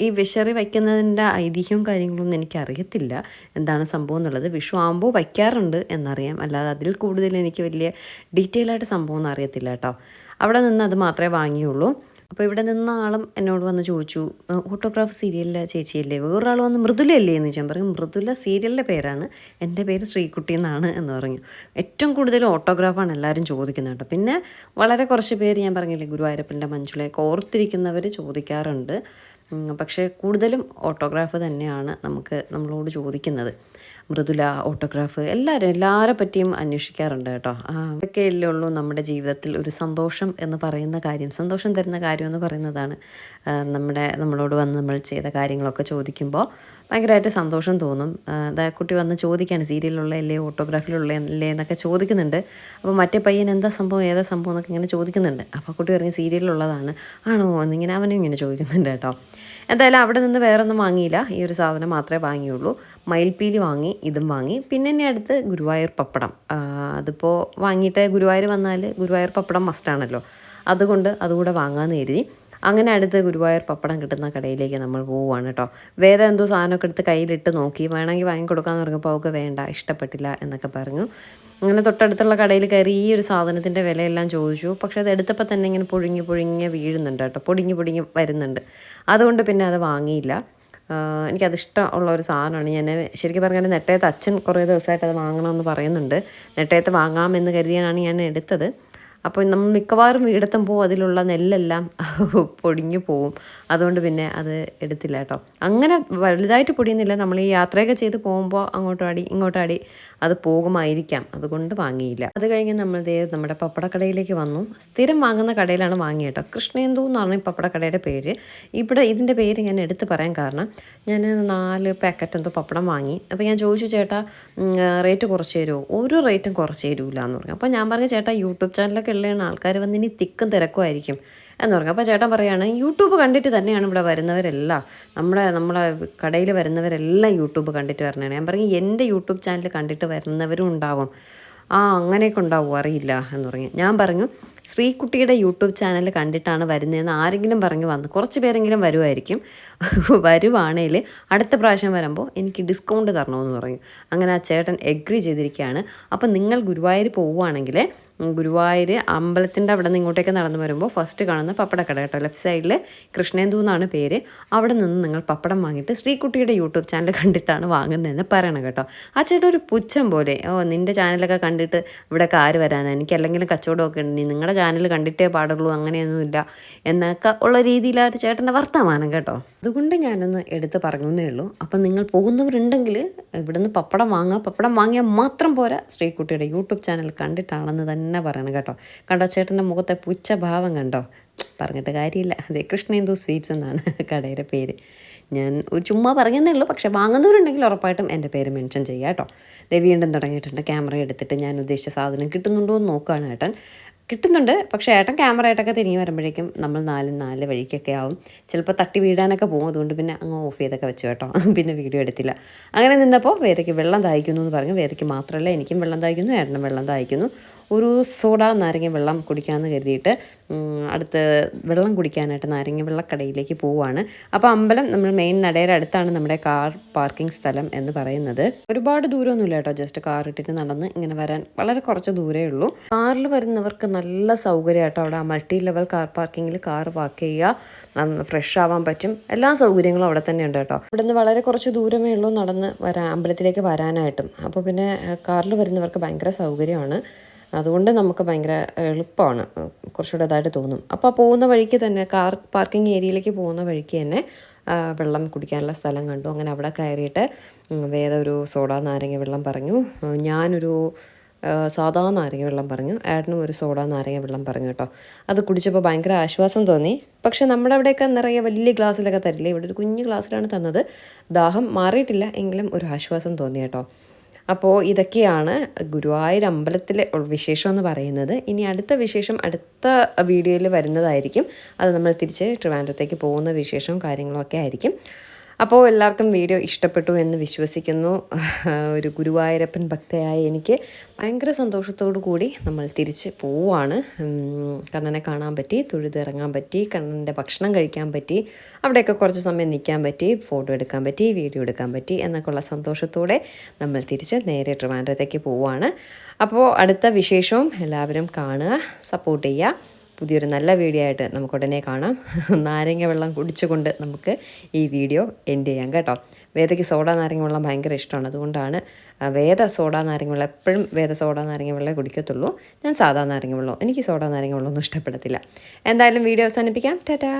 ഈ വിഷറി വയ്ക്കുന്നതിന്റെ ഐതിഹ്യവും കാര്യങ്ങളൊന്നും എനിക്കറിയത്തില്ല. എന്താണ് സംഭവം എന്നുള്ളത് വിഷു ആകുമ്പോൾ വയ്ക്കാറുണ്ട് എന്നറിയാം. അല്ലാതെ അതിൽ കൂടുതൽ എനിക്ക് വലിയ ഡീറ്റെയിൽ ആയിട്ട് സംഭവം ഒന്നും അറിയത്തില്ല കേട്ടോ. അവിടെ നിന്ന് അത് മാത്രമേ വാങ്ങിയുള്ളൂ. അപ്പോൾ ഇവിടെ നിന്ന ആളും എന്നോട് വന്ന് ചോദിച്ചു "ഏഹ്, ഓട്ടോഗ്രാഫ് സീരിയലിലെ ചേച്ചിയല്ലേ? വേറൊരാൾ വന്ന് മൃദുലയല്ലേ? എന്ന് ചോദിച്ചാൽ പറയും മൃദുല സീരിയലിന്റെ പേരാണ്. എന്റെ പേര് ശ്രീകുട്ടി എന്നാണ് എന്ന് പറഞ്ഞു. ഏറ്റവും കൂടുതൽ ഓട്ടോഗ്രാഫാണ് എല്ലാവരും ചോദിക്കുന്നത് കേട്ടോ. പിന്നെ വളരെ കുറച്ച് പേര് ഞാൻ പറഞ്ഞില്ലേ ഗുരുവായൂരപ്പന്റെ മഞ്ജുളയൊക്കെ ഓർത്തിരിക്കുന്നവർ ചോദിക്കാറുണ്ട്. പക്ഷേ കൂടുതലും ഓട്ടോഗ്രാഫ് തന്നെയാണ് നമുക്ക് നമ്മളോട് ചോദിക്കുന്നത്. മൃദുല ഓട്ടോഗ്രാഫ് എല്ലാവരും എല്ലാവരെ പറ്റിയും അന്വേഷിക്കാറുണ്ട് കേട്ടോ. അതൊക്കെയല്ലേ ഉള്ളൂ നമ്മുടെ ജീവിതത്തിൽ ഒരു സന്തോഷം എന്ന് പറയുന്ന കാര്യം. സന്തോഷം തരുന്ന കാര്യം എന്ന് പറയുന്നതാണ് നമ്മുടെ നമ്മളോട് വന്ന് നമ്മൾ ചെയ്ത കാര്യങ്ങളൊക്കെ ചോദിക്കുമ്പോൾ ഭയങ്കരമായിട്ട് സന്തോഷം തോന്നും. അതായത് കുട്ടി വന്ന് ചോദിക്കുകയാണ് സീരിയലുള്ള അല്ലേ ഓട്ടോഗ്രാഫിലുള്ള അല്ലേ എന്നൊക്കെ ചോദിക്കുന്നുണ്ട്. അപ്പോൾ മറ്റേ പയ്യൻ എന്താ സംഭവം ഏതാ സംഭവം എന്നൊക്കെ ഇങ്ങനെ ചോദിക്കുന്നുണ്ട്. അപ്പോൾ കുട്ടി പറഞ്ഞ് സീരിയലുള്ളതാണ് ആണോ? എന്നിങ്ങനെ അവനും ഇങ്ങനെ ചോദിക്കുന്നുണ്ട് കേട്ടോ. എന്തായാലും അവിടെ നിന്ന് വേറൊന്നും വാങ്ങിയില്ല. ഈ ഒരു സാധനം മാത്രമേ വാങ്ങിയുള്ളൂ. മയിൽപ്പീലി വാങ്ങി ഇതും വാങ്ങി. പിന്നെ എന്നെ അടുത്ത് ഗുരുവായൂർ പപ്പടം. അതിപ്പോൾ വാങ്ങിയിട്ട് ഗുരുവായൂർ വന്നാൽ ഗുരുവായൂർ പപ്പടം മസ്റ്റാണല്ലോ അതുകൊണ്ട് അതുകൂടെ വാങ്ങാമെന്ന് കരുതി. അങ്ങനെ അടുത്ത് ഗുരുവായൂർ പപ്പടം കിട്ടുന്ന കടയിലേക്ക് നമ്മൾ പോവുകയാണ് കേട്ടോ. വേദ എന്തോ സാധനമൊക്കെ എടുത്ത് കയ്യിലിട്ട് നോക്കി. വേണമെങ്കിൽ വാങ്ങി കൊടുക്കാമെന്ന് പറഞ്ഞപ്പോൾ അവൾക്ക് വേണ്ട ഇഷ്ടപ്പെട്ടില്ല എന്നൊക്കെ പറഞ്ഞു. അങ്ങനെ തൊട്ടടുത്തുള്ള കടയിൽ കയറി ഈ ഒരു സാധനത്തിന്റെ വിലയെല്ലാം ചോദിച്ചു. പക്ഷേ അത് എടുത്തപ്പോൾ തന്നെ ഇങ്ങനെ പൊഴിഞ്ഞ് പൊഴിഞ്ഞ് വീഴുന്നുണ്ട് കേട്ടോ. പൊടിഞ്ഞ് പൊടിഞ്ഞ് വരുന്നുണ്ട്. അതുകൊണ്ട് പിന്നെ അത് വാങ്ങിയില്ല. ആഹ് എനിക്കത് ഇഷ്ടമുള്ള ഒരു സാധനമാണ്. ഞാൻ ശരിക്കും പറഞ്ഞാൽ നെട്ടയത്ത് അച്ഛൻ കുറേ ദിവസമായിട്ട് അത് വാങ്ങണമെന്ന് പറയുന്നുണ്ട്. നെട്ടയത്ത് വാങ്ങാമെന്ന് കരുതിയാണ് ഞാൻ എടുത്തത്. അപ്പോൾ നമ്മൾ മിക്കവാറും വീടെത്തുമ്പോൾ അതിലുള്ള നെല്ലെല്ലാം (laughs) പൊടിഞ്ഞു പോവും. അതുകൊണ്ട് പിന്നെ അത് എടുത്തില്ല കേട്ടോ. അങ്ങനെ വലുതായിട്ട് പൊടിയുന്നില്ല. നമ്മൾ ഈ യാത്രയൊക്കെ ചെയ്ത് പോകുമ്പോൾ അങ്ങോട്ടും അടി ഇങ്ങോട്ടും അടി അത് പോകുമായിരിക്കാം. അതുകൊണ്ട് വാങ്ങിയില്ല. അത് കഴിഞ്ഞ് നമ്മൾ നമ്മുടെ പപ്പടക്കടയിലേക്ക് വന്നു. സ്ഥിരം വാങ്ങുന്ന കടയിലാണ് വാങ്ങിയത് കേട്ടോ. കൃഷ്ണേന്ദു എന്ന് പറഞ്ഞ പപ്പടക്കടയുടെ പേര്. ഇവിടെ ഇതിന്റെ പേര് ഞാൻ എടുത്ത് പറയാൻ കാരണം ഞാൻ നാല് പാക്കറ്റ് എന്തോ പപ്പടം വാങ്ങി. അപ്പോൾ ഞാൻ ചോദിച്ചു ചേട്ടാ റേറ്റ് കുറച്ച് തരുമോ? ഒരു റേറ്റും കുറച്ച് തരൂല എന്ന് പറഞ്ഞു. അപ്പോൾ ഞാൻ പറഞ്ഞു ചേട്ടാ യൂട്യൂബ് ചാനലൊക്കെ ഉള്ളതാണ് ആൾക്കാർ വന്ന് ഇനി തിക്കും തിരക്കുമായിരിക്കും എന്ന് പറഞ്ഞു. അപ്പോൾ ചേട്ടൻ പറയാണ് യൂട്യൂബ് കണ്ടിട്ട് തന്നെയാണ് ഇവിടെ വരുന്നവരെല്ലാം. നമ്മുടെ നമ്മളെ കടയിൽ വരുന്നവരെല്ലാം യൂട്യൂബ് കണ്ടിട്ട് വരണേ ഞാൻ പറഞ്ഞു എന്റെ യൂട്യൂബ് ചാനൽ കണ്ടിട്ട് വരുന്നവരും ഉണ്ടാവും. ആ അങ്ങനെയൊക്കെ ഉണ്ടാവും? അറിയില്ല എന്ന് പറഞ്ഞു. ഞാൻ പറഞ്ഞു ശ്രീകുട്ടിയുടെ യൂട്യൂബ് ചാനൽ കണ്ടിട്ടാണ് വരുന്നതെന്ന് ആരെങ്കിലും പറഞ്ഞു വന്ന് കുറച്ച് പേരെങ്കിലും വരുമായിരിക്കും വരുവാണേൽ അടുത്ത പ്രാവശ്യം വരുമ്പോൾ എനിക്ക് ഡിസ്കൗണ്ട് തരണമെന്ന് പറഞ്ഞു. അങ്ങനെ ആ ചേട്ടൻ എഗ്രി ചെയ്തിരിക്കുകയാണ്. അപ്പം നിങ്ങൾ ഗുരുവായൂർ പോവുകയാണെങ്കിൽ ഗുരുവായൂർ അമ്പലത്തിന്റെ അവിടെ നിന്ന് ഇങ്ങോട്ടേക്ക് നടന്നു വരുമ്പോൾ ഫസ്റ്റ് കാണുന്ന പപ്പടക്കട കേട്ടോ. ലെഫ്റ്റ് സൈഡിൽ കൃഷ്ണേന്ദു എന്നാണ് പേര്. അവിടെ നിന്ന് നിങ്ങൾ പപ്പടം വാങ്ങിയിട്ട് ശ്രീകുട്ടിയുടെ യൂട്യൂബ് ചാനൽ കണ്ടിട്ടാണ് വാങ്ങുന്നതെന്ന് പറയണം കേട്ടോ. ആ ചേട്ടൻ ഒരു പുച്ഛം പോലെ ഓ നിന്റെ ചാനലൊക്കെ കണ്ടിട്ട് ഇവിടെ ആര് വരാനാണ് എനിക്ക് അല്ലെങ്കിലും കച്ചവടമൊക്കെ ഉണ്ട്. നിങ്ങളുടെ ചാനൽ കണ്ടിട്ടേ പാടുള്ളൂ അങ്ങനെയൊന്നുമില്ല എന്നൊക്കെ ഉള്ള രീതിയിലാണ് ചേട്ടന്റെ വർത്തമാനം കേട്ടോ. അതുകൊണ്ട് ഞാനൊന്ന് എടുത്ത് പറഞ്ഞേ ഉള്ളൂ. അപ്പം നിങ്ങൾ പോകുന്നവരുണ്ടെങ്കിൽ ഇവിടുന്ന് പപ്പടം വാങ്ങുക. പപ്പടം വാങ്ങിയാൽ മാത്രം പോരാ ശ്രീകുട്ടിയുടെ യൂട്യൂബ് ചാനൽ കണ്ടിട്ടാണെന്ന് തന്നെ പറയണം കേട്ടോ. കണ്ടോ ചേട്ടന്റെ മുഖത്തെ പുച്ഛഭാവം കണ്ടോ? പറഞ്ഞിട്ട് കാര്യമില്ല. അതെ കൃഷ്ണേന്ദു സ്വീറ്റ്സ് എന്നാണ് (laughs) കടയുടെ പേര്. ഞാൻ ഒരു ചുമ്മാ പറഞ്ഞതേ ഉള്ളൂ പക്ഷേ വാങ്ങുന്നവരുണ്ടെങ്കിൽ ഉറപ്പായിട്ടും എന്റെ പേര് മെൻഷൻ ചെയ്യുക കേട്ടോ. ദേ വീണ്ടും തുടങ്ങിയിട്ടുണ്ട്. ക്യാമറ എടുത്തിട്ട് ഞാൻ ഉദ്ദേശിച്ച സാധനം കിട്ടുന്നുണ്ടോ എന്ന് നോക്കുകയാണ് ഏട്ടൻ. കിട്ടുന്നുണ്ട്. പക്ഷേ ഏട്ടൻ ക്യാമറ ആയിട്ടൊക്കെ തിരിഞ്ഞ് വരുമ്പോഴേക്കും നമ്മൾ നാല് നാല് വഴിക്കൊക്കെ ആവും. ചിലപ്പോൾ തട്ടി വീടാനൊക്കെ പോകും. അതുകൊണ്ട് പിന്നെ അങ്ങ് ഓഫ് ചെയ്തൊക്കെ വെച്ചു കേട്ടോ. (laughs) പിന്നെ വീഡിയോ എടുത്തില്ല. അങ്ങനെ നിന്നപ്പോൾ വേദയ്ക്ക് വെള്ളം ദാഹിക്കുന്നു എന്ന് പറഞ്ഞു. വേദയ്ക്ക് മാത്രമല്ല എനിക്കും വെള്ളം ദാഹിക്കുന്നു ഏട്ടനും വെള്ളം ദാഹിക്കുന്നു. ഒരു സോഡ നാരങ്ങ വെള്ളം കുടിക്കാമെന്ന് കരുതിയിട്ട് അടുത്ത് വെള്ളം കുടിക്കാനായിട്ട് നാരങ്ങ വെള്ളക്കടയിലേക്ക് പോവുകയാണ് അപ്പോൾ അമ്പലം നമ്മൾ മെയിൻ നടയുടെ അടുത്താണ് നമ്മുടെ കാർ പാർക്കിംഗ് സ്ഥലം എന്ന് പറയുന്നത്. ഒരുപാട് ദൂരമൊന്നുമില്ല കേട്ടോ. ജസ്റ്റ് കാർ ഇട്ടിട്ട് നടന്ന് ഇങ്ങനെ വരാൻ. വളരെ കുറച്ച് ദൂരേ ഉള്ളൂ. കാറിൽ വരുന്നവർക്ക് നല്ല സൗകര്യം കേട്ടോ അവിടെ മൾട്ടി ലെവൽ കാർ പാർക്കിങ്ങിൽ കാർ പാർക്ക് ചെയ്യുക. ഫ്രഷ് ആവാൻ പറ്റും. എല്ലാ സൗകര്യങ്ങളും അവിടെ തന്നെ ഉണ്ട് കേട്ടോ. ഇവിടെ നിന്ന് വളരെ കുറച്ച് ദൂരമേ ഉള്ളൂ നടന്ന് വരാൻ അമ്പലത്തിലേക്ക് വരാനായിട്ടും. അപ്പോൾ പിന്നെ കാറിൽ വരുന്നവർക്ക് ഭയങ്കര സൗകര്യമാണ്. അതുകൊണ്ട് നമുക്ക് ഭയങ്കര എളുപ്പമാണ്. കുറച്ചുകൂടെ ഇതായിട്ട് തോന്നും. അപ്പോൾ പോകുന്ന വഴിക്ക് തന്നെ കാർ പാർക്കിംഗ് ഏരിയയിലേക്ക് പോകുന്ന വഴിക്ക് തന്നെ വെള്ളം കുടിക്കാനുള്ള സ്ഥലം കണ്ടു. അങ്ങനെ അവിടെ കയറിയിട്ട് വേദ ഒരു സോഡ നാരങ്ങ വെള്ളം പറഞ്ഞു. ഞാനൊരു സാധാ നാരങ്ങ വെള്ളം പറഞ്ഞു. ഏട്ടനും ഒരു സോഡ നാരങ്ങ വെള്ളം പറഞ്ഞു കേട്ടോ. അത് കുടിച്ചപ്പോൾ ഭയങ്കര ആശ്വാസം തോന്നി. പക്ഷേ നമ്മുടെ അവിടെയൊക്കെ നിറയെ വലിയ ഗ്ലാസ്സിലൊക്കെ തരില്ലേ? ഇവിടെ ഒരു കുഞ്ഞു ഗ്ലാസ്സിലാണ് തന്നത്. ദാഹം മാറിയിട്ടില്ല എങ്കിലും ഒരു ആശ്വാസം തോന്നി കേട്ടോ. അപ്പോൾ ഇതൊക്കെയാണ് ഗുരുവായൂർ അമ്പലത്തിലെ വിശേഷം എന്ന് പറയുന്നത്. ഇനി അടുത്ത വിശേഷം അടുത്ത വീഡിയോയിൽ വരുന്നതായിരിക്കും. അത് നമ്മൾ തിരിച്ച് ട്രിവാൻഡ്രത്തേക്ക് പോകുന്ന വിശേഷവും കാര്യങ്ങളൊക്കെ ആയിരിക്കും. അപ്പോൾ എല്ലാവർക്കും വീഡിയോ ഇഷ്ടപ്പെട്ടു എന്ന് വിശ്വസിക്കുന്നു. (laughs) ഒരു ഗുരുവായൂരപ്പൻ ഭക്തയായ എനിക്ക് ഭയങ്കര സന്തോഷത്തോടു കൂടി നമ്മൾ തിരിച്ച് പോവുകയാണ്. കണ്ണനെ കാണാൻ പറ്റി തൊഴുതിറങ്ങാൻ പറ്റി കണ്ണന്റെ ഭക്ഷണം കഴിക്കാൻ പറ്റി അവിടെയൊക്കെ കുറച്ച് സമയം നിൽക്കാൻ പറ്റി ഫോട്ടോ എടുക്കാൻ പറ്റി വീഡിയോ എടുക്കാൻ പറ്റി എന്നൊക്കെ ഉള്ള സന്തോഷത്തോടെ നമ്മൾ തിരിച്ച് നേരെ ട്രിവാൻഡ്രത്തേക്ക് പോവുകയാണ്. അപ്പോൾ അടുത്ത വിശേഷവും എല്ലാവരും കാണുക സപ്പോർട്ട് ചെയ്യുക. പുതിയൊരു നല്ല വീഡിയോ ആയിട്ട് നമുക്ക് ഉടനെ കാണാം. നാരങ്ങ വെള്ളം കുടിച്ചുകൊണ്ട് നമുക്ക് ഈ വീഡിയോ എൻഡ് ചെയ്യാം കേട്ടോ. വേദയ്ക്ക് സോഡ നാരങ്ങ വെള്ളം ഭയങ്കര ഇഷ്ടമാണ്. അതുകൊണ്ടാണ് വേദ സോഡ നാരങ്ങ വെള്ളം എപ്പോഴും വേദ സോഡ നാരങ്ങ വെള്ളമേ കുടിക്കത്തുള്ളൂ. ഞാൻ സാധാ നാരങ്ങ വെള്ളം എനിക്ക് സോഡ നാരങ്ങ വെള്ളമൊന്നും ഇഷ്ടപ്പെടത്തില്ല. എന്തായാലും വീഡിയോ അവസാനിപ്പിക്കാം. ടാറ്റാ.